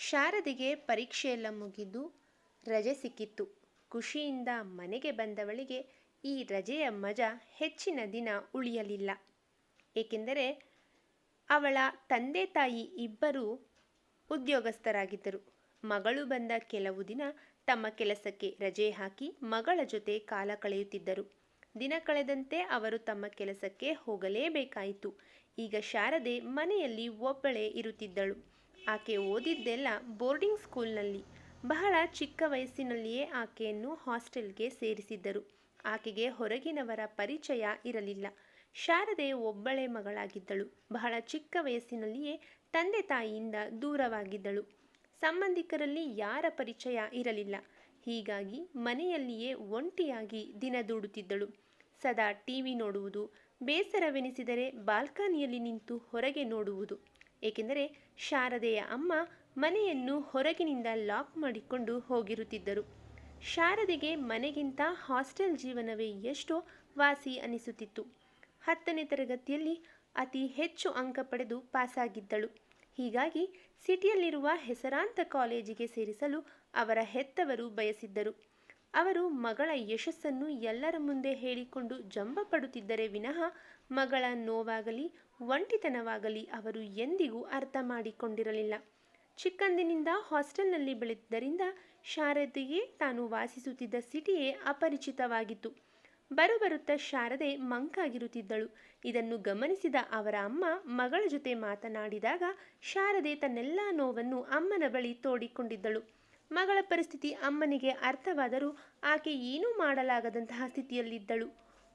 ಶಾರದೆಗೆ ಪರೀಕ್ಷೆಯೆಲ್ಲ ಮುಗಿದು ರಜೆ ಸಿಕ್ಕಿತ್ತು. ಖುಷಿಯಿಂದ ಮನೆಗೆ ಬಂದವಳಿಗೆ ಈ ರಜೆಯ ಮಜ ಹೆಚ್ಚಿನ ದಿನ ಉಳಿಯಲಿಲ್ಲ. ಏಕೆಂದರೆ ಅವಳ ತಂದೆ ತಾಯಿ ಇಬ್ಬರೂ ಉದ್ಯೋಗಸ್ಥರಾಗಿದ್ದರು. ಮಗಳು ಬಂದ ಕೆಲವು ದಿನ ತಮ್ಮ ಕೆಲಸಕ್ಕೆ ರಜೆ ಹಾಕಿ ಮಗಳ ಜೊತೆ ಕಾಲ ಕಳೆಯುತ್ತಿದ್ದರು. ದಿನ ಕಳೆದಂತೆ ಅವರು ತಮ್ಮ ಕೆಲಸಕ್ಕೆ ಹೋಗಲೇಬೇಕಾಯಿತು. ಈಗ ಶಾರದೆ ಮನೆಯಲ್ಲಿ ಒಬ್ಬಳೇ ಇರುತ್ತಿದ್ದಳು. ಆಕೆ ಓದಿದ್ದೆಲ್ಲ ಬೋರ್ಡಿಂಗ್ ಸ್ಕೂಲ್ನಲ್ಲಿ. ಬಹಳ ಚಿಕ್ಕ ವಯಸ್ಸಿನಲ್ಲಿಯೇ ಆಕೆಯನ್ನು ಹಾಸ್ಟೆಲ್ಗೆ ಸೇರಿಸಿದ್ದರು. ಆಕೆಗೆ ಹೊರಗಿನವರ ಪರಿಚಯ ಇರಲಿಲ್ಲ. ಶಾರದೆ ಒಬ್ಬಳೆ ಮಗಳಾಗಿದ್ದಳು. ಬಹಳ ಚಿಕ್ಕ ವಯಸ್ಸಿನಲ್ಲಿಯೇ ತಂದೆ ತಾಯಿಯಿಂದ ದೂರವಾಗಿದ್ದಳು. ಸಂಬಂಧಿಕರಲ್ಲಿ ಯಾರ ಪರಿಚಯ ಇರಲಿಲ್ಲ. ಹೀಗಾಗಿ ಮನೆಯಲ್ಲಿಯೇ ಒಂಟಿಯಾಗಿ ದಿನ ದೂಡುತ್ತಿದ್ದಳು. ಸದಾ ಟಿವಿ ನೋಡುವುದು, ಬೇಸರವೆನಿಸಿದರೆ ಬಾಲ್ಕನಿಯಲ್ಲಿ ನಿಂತು ಹೊರಗೆ ನೋಡುವುದು. ಏಕೆಂದರೆ ಶಾರದೆಯ ಅಮ್ಮ ಮನೆಯನ್ನು ಹೊರಗಿನಿಂದ ಲಾಕ್ ಮಾಡಿಕೊಂಡು ಹೋಗಿರುತ್ತಿದ್ದರು. ಶಾರದೆಗೆ ಮನೆಗಿಂತ ಹಾಸ್ಟೆಲ್ ಜೀವನವೇ ಎಷ್ಟೋ ವಾಸಿ ಅನಿಸುತ್ತಿತ್ತು. ಹತ್ತನೇ ತರಗತಿಯಲ್ಲಿ ಅತಿ ಹೆಚ್ಚು ಅಂಕ ಪಡೆದು ಪಾಸಾಗಿದ್ದಳು. ಹೀಗಾಗಿ ಸಿಟಿಯಲ್ಲಿರುವ ಹೆಸರಾಂತ ಕಾಲೇಜಿಗೆ ಸೇರಿಸಲು ಅವರ ಹೆತ್ತವರು ಬಯಸಿದ್ದರು. ಅವರು ಮಗಳ ಯಶಸ್ಸನ್ನು ಎಲ್ಲರ ಮುಂದೆ ಹೇಳಿಕೊಂಡು ಜಂಬ ಪಡುತ್ತಿದ್ದರೆ ವಿನಃ ಮಗಳ ನೋವಾಗಲಿ ಒಂಟಿತನವಾಗಲಿ ಅವರು ಎಂದಿಗೂ ಅರ್ಥ ಮಾಡಿಕೊಂಡಿರಲಿಲ್ಲ. ಚಿಕ್ಕಂದಿನಿಂದ ಹಾಸ್ಟೆಲ್ನಲ್ಲಿ ಬೆಳೆದಿದ್ದರಿಂದ ಶಾರದೆಗೆ ತಾನು ವಾಸಿಸುತ್ತಿದ್ದ ಸಿಟಿಯೇ ಅಪರಿಚಿತವಾಗಿತ್ತು. ಬರುಬರುತ್ತಾ ಶಾರದೆ ಮಂಕಾಗಿರುತ್ತಿದ್ದಳು. ಇದನ್ನು ಗಮನಿಸಿದ ಅವರ ಅಮ್ಮ ಮಗಳ ಜೊತೆ ಮಾತನಾಡಿದಾಗ ಶಾರದೆ ತನ್ನೆಲ್ಲ ನೋವನ್ನು ಅಮ್ಮನ ಬಳಿ ತೋಡಿಕೊಂಡಿದ್ದಳು. ಮಗಳ ಪರಿಸ್ಥಿತಿ ಅಮ್ಮನಿಗೆ ಅರ್ಥವಾದರೂ ಆಕೆ ಏನೂ ಮಾಡಲಾಗದಂತಹ ಸ್ಥಿತಿಯಲ್ಲಿದ್ದಳು.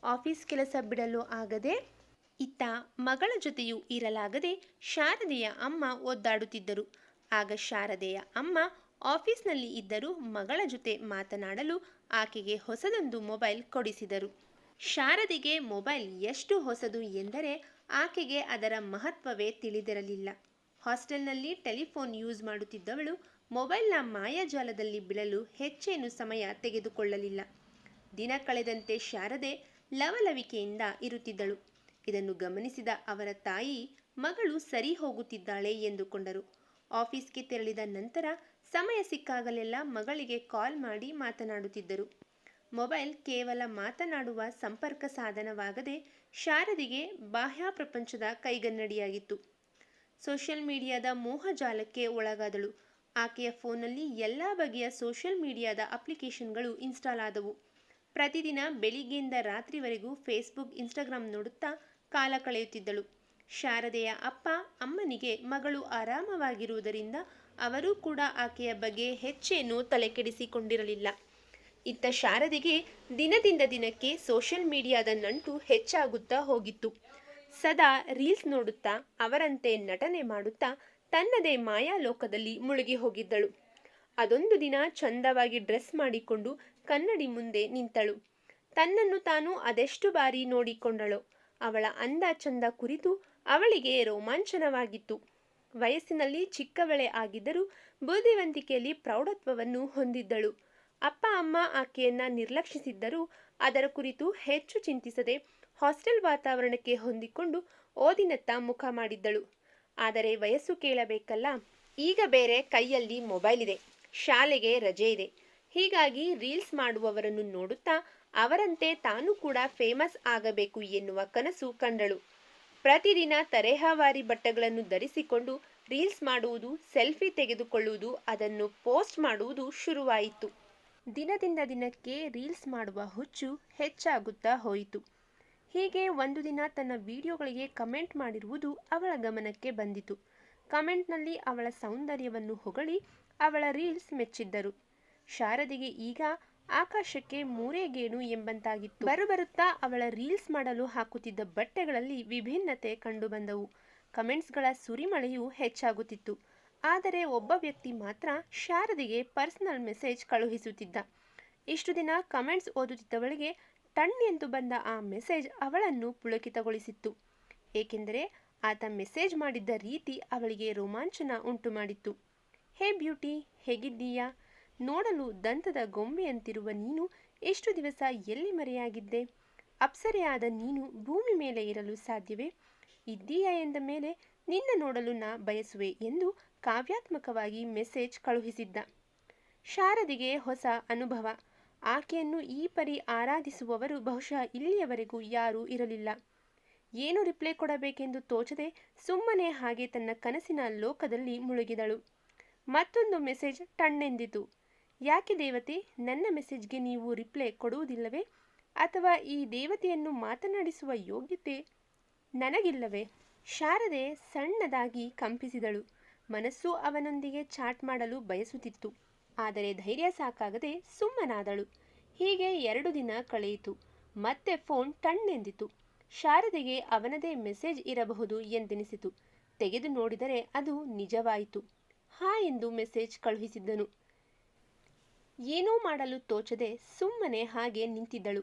ಆಫೀಸ್ ಕೆಲಸ ಬಿಡಲು ಆಗದೆ ಇತ್ತ ಮಗಳ ಜೊತೆಯೂ ಇರಲಾಗದೆ ಶಾರದೆಯ ಅಮ್ಮ ಒದ್ದಾಡುತ್ತಿದ್ದರು. ಆಗ ಶಾರದೆಯ ಅಮ್ಮ ಆಫೀಸ್ನಲ್ಲಿ ಇದ್ದರೂ ಮಗಳ ಜೊತೆ ಮಾತನಾಡಲು ಆಕೆಗೆ ಹೊಸದೊಂದು ಮೊಬೈಲ್ ಕೊಡಿಸಿದರು. ಶಾರದೆಗೆ ಮೊಬೈಲ್ ಎಷ್ಟು ಹೊಸದು ಎಂದರೆ ಆಕೆಗೆ ಅದರ ಮಹತ್ವವೇ ತಿಳಿದಿರಲಿಲ್ಲ. ಹಾಸ್ಟೆಲ್ನಲ್ಲಿ ಟೆಲಿಫೋನ್ ಯೂಸ್ ಮಾಡುತ್ತಿದ್ದವಳು ಮೊಬೈಲ್ನ ಮಾಯಾಜಾಲದಲ್ಲಿ ಬಿಡಲು ಹೆಚ್ಚೇನು ಸಮಯ ತೆಗೆದುಕೊಳ್ಳಲಿಲ್ಲ. ದಿನ ಕಳೆದಂತೆ ಶಾರದೆ ಲವಲವಿಕೆಯಿಂದ ಇರುತ್ತಿದ್ದಳು. ಇದನ್ನು ಗಮನಿಸಿದ ಅವರ ತಾಯಿ, ಮಗಳು ಸರಿ ಹೋಗುತ್ತಿದ್ದಾಳೆ ಎಂದುಕೊಂಡರು. ಆಫೀಸ್ಗೆ ತೆರಳಿದ ನಂತರ ಸಮಯ ಸಿಕ್ಕಾಗಲೆಲ್ಲ ಮಗಳಿಗೆ ಕಾಲ್ ಮಾಡಿ ಮಾತನಾಡುತ್ತಿದ್ದರು. ಮೊಬೈಲ್ ಕೇವಲ ಮಾತನಾಡುವ ಸಂಪರ್ಕ ಸಾಧನವಾಗದೆ ಶಾರದಿಗೆ ಬಾಹ್ಯ ಪ್ರಪಂಚದ ಕೈಗನ್ನಡಿಯಾಗಿತ್ತು. ಸೋಷಿಯಲ್ ಮೀಡಿಯಾದ ಮೋಹಜಾಲಕ್ಕೆ ಒಳಗಾದಳು. ಆಕೆಯ ಫೋನಲ್ಲಿ ಎಲ್ಲ ಬಗೆಯ ಸೋಷಿಯಲ್ ಮೀಡಿಯಾದ ಅಪ್ಲಿಕೇಶನ್ಗಳು ಇನ್ಸ್ಟಾಲ್ ಆದವು. ಪ್ರತಿದಿನ ಬೆಳಿಗ್ಗೆಯಿಂದ ರಾತ್ರಿವರೆಗೂ ಫೇಸ್ಬುಕ್, ಇನ್ಸ್ಟಾಗ್ರಾಮ್ ನೋಡುತ್ತಾ ಕಾಲ ಕಳೆಯುತ್ತಿದ್ದಳು. ಶಾರದೆಯ ಅಪ್ಪ ಅಮ್ಮನಿಗೆ ಮಗಳು ಆರಾಮವಾಗಿರುವುದರಿಂದ ಅವರೂ ಕೂಡ ಆಕೆಯ ಬಗ್ಗೆ ಹೆಚ್ಚೇನೂ ತಲೆಕೆಡಿಸಿಕೊಂಡಿರಲಿಲ್ಲ. ಇತ್ತ ಶಾರದೆಗೆ ದಿನದಿಂದ ದಿನಕ್ಕೆ ಸೋಷಿಯಲ್ ಮೀಡಿಯಾದ ನಂಟು ಹೆಚ್ಚಾಗುತ್ತಾ ಹೋಗಿತ್ತು. ಸದಾ ರೀಲ್ಸ್ ನೋಡುತ್ತಾ, ಅವರಂತೆ ನಟನೆ ಮಾಡುತ್ತಾ, ತನ್ನದೇ ಮಾಯಾಲೋಕದಲ್ಲಿ ಮುಳುಗಿ ಹೋಗಿದ್ದಳು. ಅದೊಂದು ದಿನ ಚಂದವಾಗಿ ಡ್ರೆಸ್ ಮಾಡಿಕೊಂಡು ಕನ್ನಡಿ ಮುಂದೆ ನಿಂತಳು. ತನ್ನನ್ನು ತಾನು ಅದೆಷ್ಟು ಬಾರಿ ನೋಡಿಕೊಂಡಳು ಅವಳ ಅಂದ ಚಂದ ಕುರಿತು ಅವಳಿಗೆ ರೋಮಾಂಚನವಾಗಿತ್ತು. ವಯಸ್ಸಿನಲ್ಲಿ ಚಿಕ್ಕವಳೆ ಆಗಿದ್ದರೂ ಬುದ್ಧಿವಂತಿಕೆಯಲ್ಲಿ ಪ್ರೌಢತ್ವವನ್ನು ಹೊಂದಿದ್ದಳು. ಅಪ್ಪ, ಅಮ್ಮ ಆಕೆಯನ್ನ ನಿರ್ಲಕ್ಷಿಸಿದ್ದರೂ ಅದರ ಕುರಿತು ಹೆಚ್ಚು ಚಿಂತಿಸದೆ ಹಾಸ್ಟೆಲ್ ವಾತಾವರಣಕ್ಕೆ ಹೊಂದಿಕೊಂಡು ಓದಿನತ್ತ ಮುಖ ಮಾಡಿದ್ದಳು. ಆದರೆ ವಯಸ್ಸು ಕೇಳಬೇಕಲ್ಲ, ಈಗ ಬೇರೆ ಕೈಯಲ್ಲಿ ಮೊಬೈಲ್ ಇದೆ, ಶಾಲೆಗೆ ರಜೆ ಇದೆ. ಹೀಗಾಗಿ ರೀಲ್ಸ್ ಮಾಡುವವರನ್ನು ನೋಡುತ್ತಾ ಅವರಂತೆ ತಾನು ಕೂಡ ಫೇಮಸ್ ಆಗಬೇಕು ಎನ್ನುವ ಕನಸು ಕಂಡಳು. ಪ್ರತಿದಿನ ತರೇಹವಾರಿ ಬಟ್ಟೆಗಳನ್ನು ಧರಿಸಿಕೊಂಡು ರೀಲ್ಸ್ ಮಾಡುವುದು, ಸೆಲ್ಫಿ ತೆಗೆದುಕೊಳ್ಳುವುದು, ಅದನ್ನು ಪೋಸ್ಟ್ ಮಾಡುವುದು ಶುರುವಾಯಿತು. ದಿನದಿಂದ ದಿನಕ್ಕೆ ರೀಲ್ಸ್ ಮಾಡುವ ಹುಚ್ಚು ಹೆಚ್ಚಾಗುತ್ತಾ ಹೋಯಿತು. ಹೀಗೆ ಒಂದು ದಿನ ತನ್ನ ವಿಡಿಯೋಗಳಿಗೆ ಕಮೆಂಟ್ ಮಾಡಿರುವುದು ಅವಳ ಗಮನಕ್ಕೆ ಬಂದಿತು. ಕಮೆಂಟ್ನಲ್ಲಿ ಅವಳ ಸೌಂದರ್ಯವನ್ನು ಹೊಗಳಿ ಅವಳ ರೀಲ್ಸ್ ಮೆಚ್ಚಿದ್ದರು. ಶಾರದಿಗೆ ಈಗ ಆಕಾಶಕ್ಕೆ ಮೂರೇ ಗೇಣು ಎಂಬಂತಾಗಿತ್ತು. ಬರುಬರುತ್ತಾ ಅವಳ ರೀಲ್ಸ್ ಮಾಡಲು ಹಾಕುತ್ತಿದ್ದ ಬಟ್ಟೆಗಳಲ್ಲಿ ವಿಭಿನ್ನತೆ ಕಂಡುಬಂದವು. ಕಮೆಂಟ್ಸ್ಗಳ ಸುರಿಮಳೆಯು ಹೆಚ್ಚಾಗುತ್ತಿತ್ತು. ಆದರೆ ಒಬ್ಬ ವ್ಯಕ್ತಿ ಮಾತ್ರ ಶಾರದಿಗೆ ಪರ್ಸನಲ್ ಮೆಸೇಜ್ ಕಳುಹಿಸುತ್ತಿದ್ದ. ಇಷ್ಟು ದಿನ ಕಮೆಂಟ್ಸ್ ಓದುತ್ತಿದ್ದವಳಿಗೆ ಟಣ್ ಎಂದು ಬಂದ ಆ ಮೆಸೇಜ್ ಅವಳನ್ನು ಪುಳಕಿತಗೊಳಿಸಿತ್ತು. ಏಕೆಂದರೆ ಆತ ಮೆಸೇಜ್ ಮಾಡಿದ್ದ ರೀತಿ ಅವಳಿಗೆ ರೋಮಾಂಚನ ಉಂಟು ಮಾಡಿತ್ತು ಹೇ ಬ್ಯೂಟಿ, ಹೇಗಿದ್ದೀಯಾ? ನೋಡಲು ದಂತದ ಗೊಂಬೆಯಂತಿರುವ ನೀನು ಎಷ್ಟು ದಿವಸ ಎಲ್ಲಿ ಮರೆಯಾಗಿದ್ದೆ? ಅಪ್ಸರೆಯಾದ ನೀನು ಭೂಮಿ ಮೇಲೆ ಇರಲು ಸಾಧ್ಯವೇ? ಇದ್ದೀಯಾ ಎಂದ ಮೇಲೆ ನಿನ್ನ ನೋಡಲು ನಾ ಬಯಸುವೆ ಎಂದು ಕಾವ್ಯಾತ್ಮಕವಾಗಿ ಮೆಸೇಜ್ ಕಳುಹಿಸಿದ್ದ. ಶಾರದಿಗೆ ಹೊಸ ಅನುಭವ. ಆಕೆಯನ್ನು ಈ ಪರಿ ಆರಾಧಿಸುವವರು ಬಹುಶಃ ಇಲ್ಲಿಯವರೆಗೂ ಯಾರೂ ಇರಲಿಲ್ಲ. ಏನು ರಿಪ್ಲೈ ಕೊಡಬೇಕೆಂದು ತೋಚದೆ ಸುಮ್ಮನೆ ಹಾಗೆ ತನ್ನ ಕನಸಿನ ಲೋಕದಲ್ಲಿ ಮುಳುಗಿದಳು. ಮತ್ತೊಂದು ಮೆಸೇಜ್ ಟಣ್ಣೆಂದಿತು. ಯಾಕೆ ದೇವತೆ, ನನ್ನ ಮೆಸೇಜ್ಗೆ ನೀವು ರಿಪ್ಲೈ ಕೊಡುವುದಿಲ್ಲವೇ? ಅಥವಾ ಈ ದೇವತೆಯನ್ನು ಮಾತನಾಡಿಸುವ ಯೋಗ್ಯತೆ ನನಗಿಲ್ಲವೇ? ಶಾರದೆ ಸಣ್ಣದಾಗಿ ಕಂಪಿಸಿದಳು. ಮನಸ್ಸು ಅವನೊಂದಿಗೆ ಚಾಟ್ ಮಾಡಲು ಬಯಸುತ್ತಿತ್ತು. ಆದರೆ ಧೈರ್ಯ ಸಾಕಾಗದೆ ಸುಮ್ಮನಾದಳು. ಹೀಗೆ ಎರಡು ದಿನ ಕಳೆಯಿತು. ಮತ್ತೆ ಫೋನ್ ಟಣ್ಣೆಂದಿತು ಶಾರದೆಗೆ ಅವನದೇ ಮೆಸೇಜ್ ಇರಬಹುದು ಎಂದೆನಿಸಿತು. ತೆಗೆದು ನೋಡಿದರೆ ಅದು ನಿಜವಾಯಿತು. ಹಾ ಎಂದು ಮೆಸೇಜ್ ಕಳುಹಿಸಿದ್ದನು. ಏನೂ ಮಾಡಲು ತೋಚದೆ ಸುಮ್ಮನೆ ಹಾಗೆ ನಿಂತಿದ್ದಳು.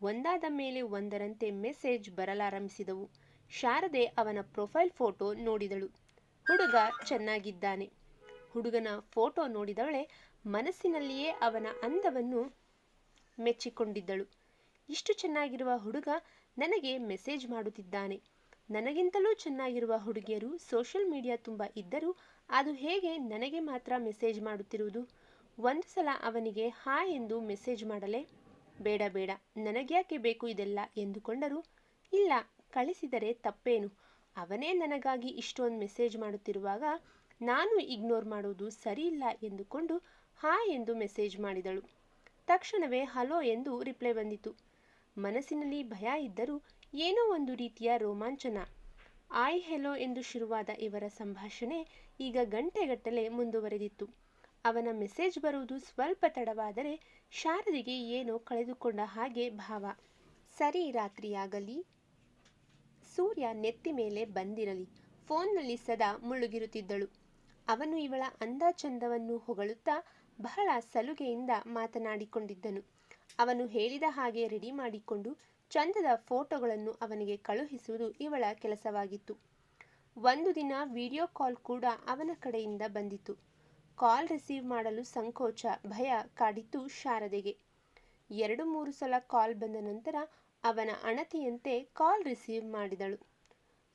ಒಂದಾದ ಮೇಲೆ ಒಂದರಂತೆ ಮೆಸೇಜ್ ಬರಲಾರಂಭಿಸಿದವು. ಶಾರದೆ ಅವನ ಪ್ರೊಫೈಲ್ ಫೋಟೋ ನೋಡಿದಳು. ಹುಡುಗ ಚೆನ್ನಾಗಿದ್ದಾನೆ. ಹುಡುಗನ ಫೋಟೋ ನೋಡಿದವಳೆ ಮನಸ್ಸಿನಲ್ಲಿಯೇ ಅವನ ಅಂದವನ್ನು ಮೆಚ್ಚಿಕೊಂಡಿದ್ದಳು. ಇಷ್ಟು ಚೆನ್ನಾಗಿರುವ ಹುಡುಗ ನನಗೆ ಮೆಸೇಜ್ ಮಾಡುತ್ತಿದ್ದಾನೆ. ನನಗಿಂತಲೂ ಚೆನ್ನಾಗಿರುವ ಹುಡುಗಿಯರು ಸೋಷಿಯಲ್ ಮೀಡಿಯಾ ತುಂಬ ಇದ್ದರೂ ಅದು ಹೇಗೆ ನನಗೆ ಮಾತ್ರ ಮೆಸೇಜ್ ಮಾಡುತ್ತಿರುವುದು? ಒಂದು ಸಲ ಅವನಿಗೆ ಹಾ ಎಂದು ಮೆಸೇಜ್ ಮಾಡಲೇ, ಬೇಡ ಬೇಡ, ನನಗ್ಯಾಕೆ ಬೇಕು ಇದೆಲ್ಲ ಎಂದುಕೊಂಡರು, ಇಲ್ಲ, ಕಳಿಸಿದರೆ ತಪ್ಪೇನು? ಅವನೇ ನನಗಾಗಿ ಇಷ್ಟೊಂದು ಮೆಸೇಜ್ ಮಾಡುತ್ತಿರುವಾಗ ನಾನು ಇಗ್ನೋರ್ ಮಾಡುವುದು ಸರಿಯಿಲ್ಲ ಎಂದುಕೊಂಡು ಹಾಯ್ ಎಂದು ಮೆಸೇಜ್ ಮಾಡಿದಳು. ತಕ್ಷಣವೇ ಹಲೋ ಎಂದು ರಿಪ್ಲೈ ಬಂದಿತು. ಮನಸ್ಸಿನಲ್ಲಿ ಭಯ ಇದ್ದರೂ ಏನೋ ಒಂದು ರೀತಿಯ ರೋಮಾಂಚನ. ಆಯ್, ಹೆಲೋ ಎಂದು ಶುರುವಾದ ಇವರ ಸಂಭಾಷಣೆ ಈಗ ಗಂಟೆಗಟ್ಟಲೆ ಮುಂದುವರೆದಿತ್ತು. ಅವನ ಮೆಸೇಜ್ ಬರುವುದು ಸ್ವಲ್ಪ ತಡವಾದರೆ ಶಾರದಿಗೆ ಏನೋ ಕಳೆದುಕೊಂಡ ಹಾಗೆ ಭಾವ. ಸರಿ ರಾತ್ರಿಯಾಗಲಿ. ಸೂರ್ಯ ನೆತ್ತಿ ಮೇಲೆ ಬಂದಿರಲಿ. ಫೋನ್ನಲ್ಲಿ ಸದಾ ಮುಳುಗಿರುತ್ತಿದ್ದಳು. ಅವನು ಇವಳ ಅಂದ ಚಂದವನ್ನು ಹೊಗಳುತ್ತಾ ಬಹಳ ಸಲುಗೆಯಿಂದ ಮಾತನಾಡಿಕೊಂಡಿದ್ದನು. ಅವನು ಹೇಳಿದ ಹಾಗೆ ರೆಡಿ ಮಾಡಿಕೊಂಡು ಚಂದದ ಫೋಟೋಗಳನ್ನು ಅವನಿಗೆ ಕಳುಹಿಸುವುದು ಇವಳ ಕೆಲಸವಾಗಿತ್ತು. ಒಂದು ದಿನ ವಿಡಿಯೋ ಕಾಲ್ ಕೂಡ ಅವನ ಕಡೆಯಿಂದ ಬಂದಿತು ಕಾಲ್ ರಿಸೀವ್ ಮಾಡಲು ಸಂಕೋಚ, ಭಯ ಕಾಡಿತ್ತು ಶಾರದೆಗೆ. ಎರಡು ಮೂರು ಸಲ ಕಾಲ್ ಬಂದ ನಂತರ ಅವನ ಅಣತಿಯಂತೆ ಕಾಲ್ ರಿಸೀವ್ ಮಾಡಿದಳು.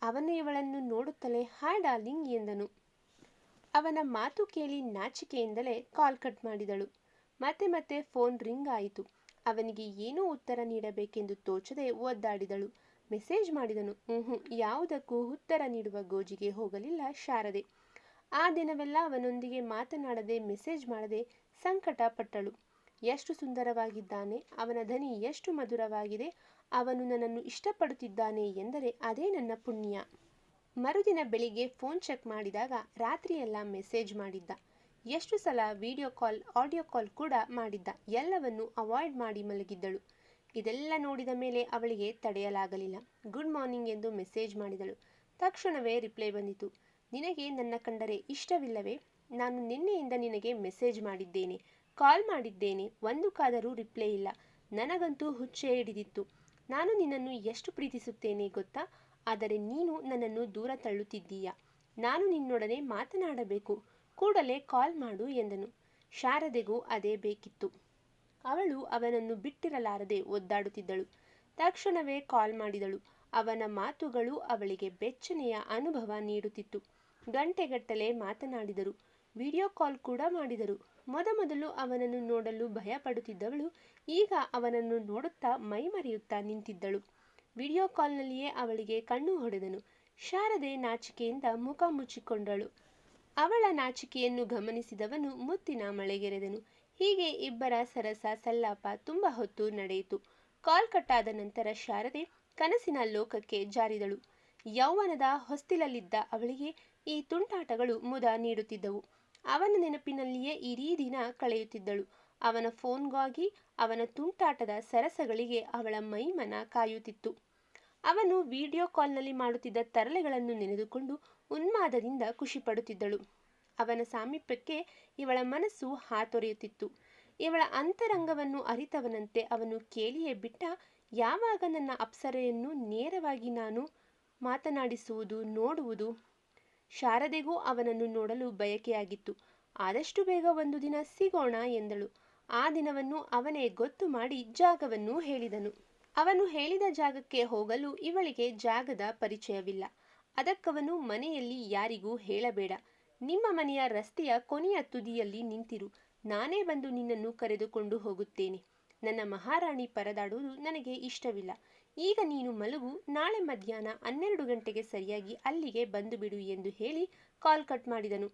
ಅವನು ಇವಳನ್ನು ನೋಡುತ್ತಲೇ, ಹಾಯ್ ಡಾರ್ಲಿಂಗ್ ಎಂದನು. ಅವನ ಮಾತು ಕೇಳಿ ನಾಚಿಕೆಯಿಂದಲೇ ಕಾಲ್ ಕಟ್ ಮಾಡಿದಳು. ಮತ್ತೆ ಮತ್ತೆ ಫೋನ್ ರಿಂಗ್ ಆಯಿತು. ಅವನಿಗೆ ಏನೂ ಉತ್ತರ ನೀಡಬೇಕೆಂದು ತೋಚದೆ ಒದ್ದಾಡಿದಳು. ಮೆಸೇಜ್ ಮಾಡಿದನು ಹ್ಞೂ ಯಾವುದಕ್ಕೂ ಉತ್ತರ ನೀಡುವ ಗೋಜಿಗೆ ಹೋಗಲಿಲ್ಲ ಶಾರದೆ. ಆ ದಿನವೆಲ್ಲ ಅವನೊಂದಿಗೆ ಮಾತನಾಡದೆ ಮೆಸೇಜ್ ಮಾಡದೆ ಸಂಕಟ ಪಟ್ಟಳು ಎಷ್ಟು ಸುಂದರವಾಗಿದ್ದಾನೆ, ಅವನ ಧನಿ ಎಷ್ಟು ಮಧುರವಾಗಿದೆ, ಅವನು ನನ್ನನ್ನು ಇಷ್ಟಪಡುತ್ತಿದ್ದಾನೆ ಎಂದರೆ ಅದೇ ನನ್ನ ಪುಣ್ಯ. ಮರುದಿನ ಬೆಳಿಗ್ಗೆ ಫೋನ್ ಚೆಕ್ ಮಾಡಿದಾಗ ರಾತ್ರಿಯೆಲ್ಲ ಮೆಸೇಜ್ ಮಾಡಿದ್ದ. ಎಷ್ಟು ಸಲ ವಿಡಿಯೋ ಕಾಲ್, ಆಡಿಯೋ ಕಾಲ್ ಕೂಡ ಮಾಡಿದ್ದ. ಎಲ್ಲವನ್ನು ಅವಾಯ್ಡ್ ಮಾಡಿ ಮಲಗಿದ್ದಳು. ಇದೆಲ್ಲ ನೋಡಿದ ಮೇಲೆ ಅವಳಿಗೆ ತಡೆಯಲಾಗಲಿಲ್ಲ. ಗುಡ್ ಮಾರ್ನಿಂಗ್ ಎಂದು ಮೆಸೇಜ್ ಮಾಡಿದಳು. ತಕ್ಷಣವೇ ರಿಪ್ಲೈ ಬಂದಿತು. ನಿನಗೆ ನನ್ನ ಕಂಡರೆ ಇಷ್ಟವಿಲ್ಲವೇ? ನಾನು ನಿನ್ನೆಯಿಂದ ನಿನಗೆ ಮೆಸೇಜ್ ಮಾಡಿದ್ದೇನೆ, ಕಾಲ್ ಮಾಡಿದ್ದೇನೆ ಒಂದು ಕಾದರೂ ರಿಪ್ಲೈ ಇಲ್ಲ. ನನಗಂತೂ ಹುಚ್ಚೆ ಹಿಡಿದಿತ್ತು. ನಾನು ನಿನ್ನನ್ನು ಎಷ್ಟು ಪ್ರೀತಿಸುತ್ತೇನೆ ಗೊತ್ತಾ? ಆದರೆ ನೀನು ನನ್ನನ್ನು ದೂರ ತಳ್ಳುತ್ತಿದ್ದೀಯ? ನಾನು ನಿನ್ನೊಡನೆ ಮಾತನಾಡಬೇಕು. ಕೂಡಲೇ ಕಾಲ್ ಮಾಡು ಎಂದನು. ಶಾರದೆಗೂ ಅದೇ ಬೇಕಿತ್ತು. ಅವಳು ಅವನನ್ನು ಬಿಟ್ಟಿರಲಾರದೆ ಒದ್ದಾಡುತ್ತಿದ್ದಳು. ತಕ್ಷಣವೇ ಕಾಲ್ ಮಾಡಿದಳು. ಅವನ ಮಾತುಗಳು ಅವಳಿಗೆ ಬೆಚ್ಚನೆಯ ಅನುಭವ ನೀಡುತ್ತಿತ್ತು. ಗಂಟೆಗಟ್ಟಲೆ ಮಾತನಾಡಿದರು. ವಿಡಿಯೋ ಕಾಲ್ ಕೂಡ ಮಾಡಿದರು. ಮೊದಮೊದಲು ಅವನನ್ನು ನೋಡಲು ಭಯಪಡುತ್ತಿದ್ದವಳು. ಈಗ ಅವನನ್ನು ನೋಡುತ್ತಾ ಮೈಮರೆಯುತ್ತಾ ನಿಂತಿದ್ದಳು. ವಿಡಿಯೋ ಕಾಲ್ನಲ್ಲಿಯೇ ಅವಳಿಗೆ ಕಣ್ಣು ಹೊಡೆದನು. ಶಾರದೆ ನಾಚಿಕೆಯಿಂದ ಮುಖ ಮುಚ್ಚಿಕೊಂಡಳು. ಅವಳ ನಾಚಿಕೆಯನ್ನು ಗಮನಿಸಿದವನು ಮುತ್ತಿನ ಮಳೆಗೆರೆದನು. ಹೀಗೆ ಇಬ್ಬರ ಸರಸ ಸಲ್ಲಾಪ ತುಂಬ ಹೊತ್ತು ನಡೆಯಿತು. ಕಾಲ್ ಕಟ್ಟಾದ ನಂತರ ಶಾರದೆ ಕನಸಿನ ಲೋಕಕ್ಕೆ ಜಾರಿದಳು. ಯೌವನದ ಹೊಸ್ತಿಲಲ್ಲಿದ್ದ ಅವಳಿಗೆ ಈ ತುಂಟಾಟಗಳು ಮುದ ನೀಡುತ್ತಿದ್ದವು. ಅವನ ನೆನಪಿನಲ್ಲಿಯೇ ಇಡೀ ದಿನ ಕಳೆಯುತ್ತಿದ್ದಳು. ಅವನ ಫೋನ್ಗಾಗಿ ಅವನ ತುಂಟಾಟದ ಸರಸಗಳಿಗೆ ಅವಳ ಮೈಮನ ಕಾಯುತ್ತಿತ್ತು. ಅವನು ವಿಡಿಯೋ ಕಾಲ್ನಲ್ಲಿ ಮಾಡುತ್ತಿದ್ದ ತರಲೆಗಳನ್ನು ನೆನೆದುಕೊಂಡು ಉನ್ಮಾದದಿಂದ ಖುಷಿಪಡುತ್ತಿದ್ದಳು. ಅವನ ಸಾಮೀಪ್ಯಕ್ಕೆ ಇವಳ ಮನಸ್ಸು ಹಾತೊರೆಯುತ್ತಿತ್ತು. ಇವಳ ಅಂತರಂಗವನ್ನು ಅರಿತವನಂತೆ ಅವನು ಕೇಳಿಯೇ ಬಿಟ್ಟ, ಯಾವಾಗ ನನ್ನ ಅಪ್ಸರೆಯನ್ನು ನೇರವಾಗಿ ನಾನು ಮಾತನಾಡಿಸುವುದು, ನೋಡುವುದು? ಶಾರದೆಗೂ ಅವನನ್ನು ನೋಡಲು ಬಯಕೆಯಾಗಿತ್ತು. ಆದಷ್ಟು ಬೇಗ ಒಂದು ದಿನ ಸಿಗೋಣ ಎಂದಳು. ಆ ದಿನವನ್ನು ಅವನೇ ಗೊತ್ತು ಮಾಡಿ ಜಾಗವನ್ನು ಹೇಳಿದನು. ಅವನು ಹೇಳಿದ ಜಾಗಕ್ಕೆ ಹೋಗಲು ಇವಳಿಗೆ ಜಾಗದ ಪರಿಚಯವಿಲ್ಲ. ಅದಕ್ಕವನು ಮನೆಯಲ್ಲಿ ಯಾರಿಗೂ ಹೇಳಬೇಡ. ನಿಮ್ಮ ಮನೆಯ ರಸ್ತೆಯ ಕೊನೆಯ ತುದಿಯಲ್ಲಿ ನಿಂತಿರು. ನಾನೇ ಬಂದು ನಿನ್ನನ್ನು ಕರೆದುಕೊಂಡು ಹೋಗುತ್ತೇನೆ. ನನ್ನ ಮಹಾರಾಣಿ ಪರದಾಡುವುದು ನನಗೆ ಇಷ್ಟವಿಲ್ಲ. ಈಗ ನೀನು ಮಲಗು, ನಾಳೆ ಮಧ್ಯಾಹ್ನ ಹನ್ನೆರಡು ಗಂಟೆಗೆ ಸರಿಯಾಗಿ ಅಲ್ಲಿಗೆ ಬಂದು ಬಿಡು ಎಂದು ಹೇಳಿ ಕಾಲ್ ಕಟ್ ಮಾಡಿದನು.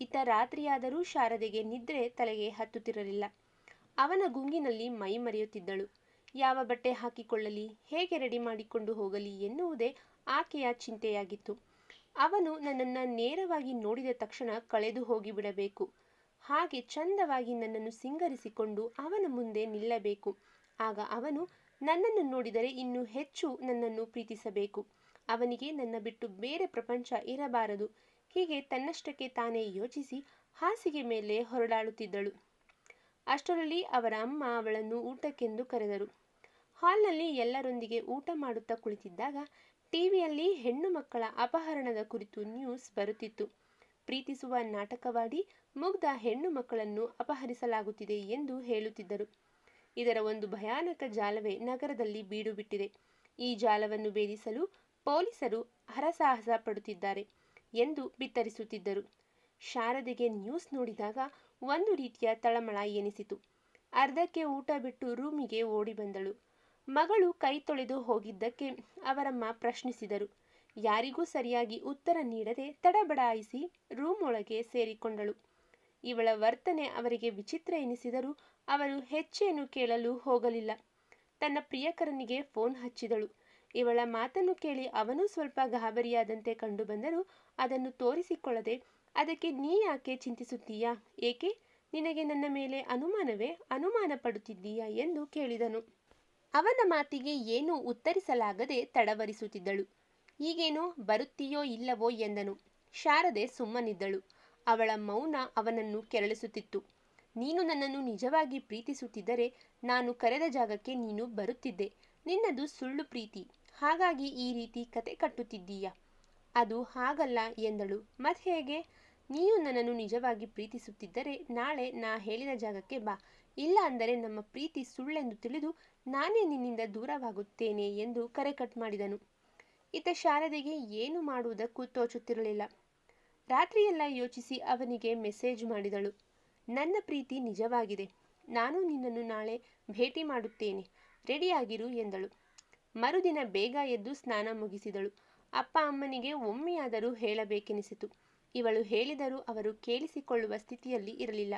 ಇತ್ತ ರಾತ್ರಿಯಾದರೂ ಶಾರದೆಗೆ ನಿದ್ರೆ ತಲೆಗೆ ಹತ್ತುತ್ತಿರಲಿಲ್ಲ. ಅವನ ಗುಂಗಿನಲ್ಲಿ ಮೈ ಮರೆಯುತ್ತಿದ್ದಳು. ಯಾವ ಬಟ್ಟೆ ಹಾಕಿಕೊಳ್ಳಲಿ, ಹೇಗೆ ರೆಡಿ ಮಾಡಿಕೊಂಡು ಹೋಗಲಿ ಎನ್ನುವುದೇ ಆಕೆಯ ಚಿಂತೆಯಾಗಿತ್ತು. ಅವನು ನನ್ನನ್ನು ನೇರವಾಗಿ ನೋಡಿದ ತಕ್ಷಣ ಕಳೆದು ಹೋಗಿಬಿಡಬೇಕು. ಹಾಗೆ ಚಂದವಾಗಿ ನನ್ನನ್ನು ಸಿಂಗರಿಸಿಕೊಂಡು ಅವನ ಮುಂದೆ ನಿಲ್ಲಬೇಕು. ಆಗ ಅವನು ನನ್ನನ್ನು ನೋಡಿದರೆ ಇನ್ನೂ ಹೆಚ್ಚು ನನ್ನನ್ನು ಪ್ರೀತಿಸಬೇಕು. ಅವನಿಗೆ ನನ್ನ ಬಿಟ್ಟು ಬೇರೆ ಪ್ರಪಂಚ ಇರಬಾರದು. ಹೀಗೆ ತನ್ನಷ್ಟಕ್ಕೆ ತಾನೇ ಯೋಚಿಸಿ ಹಾಸಿಗೆ ಮೇಲೆ ಹೊರಡಾಡುತ್ತಿದ್ದಳು ಅಷ್ಟರಲ್ಲಿ ಅವರ ಅಮ್ಮ ಅವಳನ್ನು ಊಟಕ್ಕೆಂದು ಕರೆದರು. ಹಾಲ್ನಲ್ಲಿ ಎಲ್ಲರೊಂದಿಗೆ ಊಟ ಮಾಡುತ್ತಾ ಕುಳಿತಿದ್ದಾಗ ಟಿವಿಯಲ್ಲಿ ಹೆಣ್ಣು ಮಕ್ಕಳ ಅಪಹರಣದ ಕುರಿತು ನ್ಯೂಸ್ ಬರುತ್ತಿತ್ತು. ಪ್ರೀತಿಸುವ ನಾಟಕವಾಡಿ ಮುಗ್ಧ ಹೆಣ್ಣು ಮಕ್ಕಳನ್ನು ಅಪಹರಿಸಲಾಗುತ್ತಿದೆ ಎಂದು ಹೇಳುತ್ತಿದ್ದರು. ಇದರ ಒಂದು ಭಯಾನಕ ಜಾಲವೇ ನಗರದಲ್ಲಿ ಬೀಡುಬಿಟ್ಟಿದೆ. ಈ ಜಾಲವನ್ನು ಭೇದಿಸಲು ಪೊಲೀಸರು ಹರಸಾಹಸ ಪಡುತ್ತಿದ್ದಾರೆ ಎಂದು ಬಿತ್ತರಿಸುತ್ತಿದ್ದರು. ಶಾರದೆಗೆ ನ್ಯೂಸ್ ನೋಡಿದಾಗ ಒಂದು ರೀತಿಯ ತಳಮಳ ಎನಿಸಿತು. ಅರ್ಧಕ್ಕೆ ಊಟ ಬಿಟ್ಟು ರೂಮಿಗೆ ಓಡಿ ಬಂದಳು. ಮಗಳು ಕೈ ತೊಳೆದು ಹೋಗಿದ್ದಕ್ಕೆ ಅವರಮ್ಮ ಪ್ರಶ್ನಿಸಿದರು. ಯಾರಿಗೂ ಸರಿಯಾಗಿ ಉತ್ತರ ನೀಡದೆ ತಡಬಡಾಯಿಸಿ ರೂಮ್ ಒಳಗೆ ಸೇರಿಕೊಂಡಳು. ಇವಳ ವರ್ತನೆ ಅವರಿಗೆ ವಿಚಿತ್ರ ಎನಿಸಿದರೂ ಅವರು ಹೆಚ್ಚೇನು ಕೇಳಲು ಹೋಗಲಿಲ್ಲ. ತನ್ನ ಪ್ರಿಯಕರನಿಗೆ ಫೋನ್ ಹಚ್ಚಿದಳು. ಇವಳ ಮಾತನ್ನು ಕೇಳಿ ಅವನೂ ಸ್ವಲ್ಪ ಗಾಬರಿಯಾದಂತೆ ಕಂಡುಬಂದರೂ ಅದನ್ನು ತೋರಿಸಿಕೊಳ್ಳದೆ, ಅದಕ್ಕೆ ನೀ ಯಾಕೆ ಚಿಂತಿಸುತ್ತೀಯಾ? ಏಕೆ? ನಿನಗೆ ನನ್ನ ಮೇಲೆ ಅನುಮಾನವೇ? ಅನುಮಾನ ಪಡುತ್ತಿದ್ದೀಯಾ? ಎಂದು ಕೇಳಿದನು. ಅವನ ಮಾತಿಗೆ ಏನೂ ಉತ್ತರಿಸಲಾಗದೆ ತಡವರಿಸುತ್ತಿದ್ದಳು. ಈಗೇನೋ ಬರುತ್ತೀಯೋ ಇಲ್ಲವೋ? ಎಂದನು. ಶಾರದೆ ಸುಮ್ಮನಿದ್ದಳು. ಅವಳ ಮೌನ ಅವನನ್ನು ಕೆರಳಿಸುತ್ತಿತ್ತು. ನೀನು ನನ್ನನ್ನು ನಿಜವಾಗಿ ಪ್ರೀತಿಸುತ್ತಿದ್ದರೆ ನಾನು ಕರೆದ ಜಾಗಕ್ಕೆ ನೀನು ಬರುತ್ತಿದ್ದೆ. ನಿನ್ನದು ಸುಳ್ಳು ಪ್ರೀತಿ. ಹಾಗಾಗಿ ಈ ರೀತಿ ಕತೆ ಕಟ್ಟುತ್ತಿದ್ದೀಯ? ಅದು ಹಾಗಲ್ಲ ಎಂದಳು. ಮತ್ ಹೇಗೆ? ನೀನು ನನ್ನನ್ನು ನಿಜವಾಗಿ ಪ್ರೀತಿಸುತ್ತಿದ್ದರೆ ನಾಳೆ ನಾ ಹೇಳಿದ ಜಾಗಕ್ಕೆ ಬಾ. ಇಲ್ಲ ಅಂದರೆ ನಮ್ಮ ಪ್ರೀತಿ ಸುಳ್ಳೆಂದು ತಿಳಿದು ನಾನೇ ನಿನ್ನಿಂದ ದೂರವಾಗುತ್ತೇನೆ ಎಂದು ಕರೆ ಕಟ್ ಮಾಡಿದನು. ಇತ ಶಾರದೆಗೆ ಏನು ಮಾಡುವುದಕ್ಕೂ ತೋಚುತ್ತಿರಲಿಲ್ಲ. ರಾತ್ರಿಯೆಲ್ಲ ಯೋಚಿಸಿ ಅವನಿಗೆ ಮೆಸೇಜ್ ಮಾಡಿದಳು. ನನ್ನ ಪ್ರೀತಿ ನಿಜವಾಗಿದೆ. ನಾನು ನಿನ್ನನ್ನು ನಾಳೆ ಭೇಟಿ ಮಾಡುತ್ತೇನೆ. ರೆಡಿಯಾಗಿರು ಎಂದಳು. ಮರುದಿನ ಬೇಗ ಎದ್ದು ಸ್ನಾನ ಮುಗಿಸಿದಳು. ಅಪ್ಪ ಅಮ್ಮನಿಗೆ ಒಮ್ಮೆಯಾದರೂ ಹೇಳಬೇಕೆನಿಸಿತು. ಇವಳು ಹೇಳಿದರೂ ಅವರು ಕೇಳಿಸಿಕೊಳ್ಳುವ ಸ್ಥಿತಿಯಲ್ಲಿ ಇರಲಿಲ್ಲ.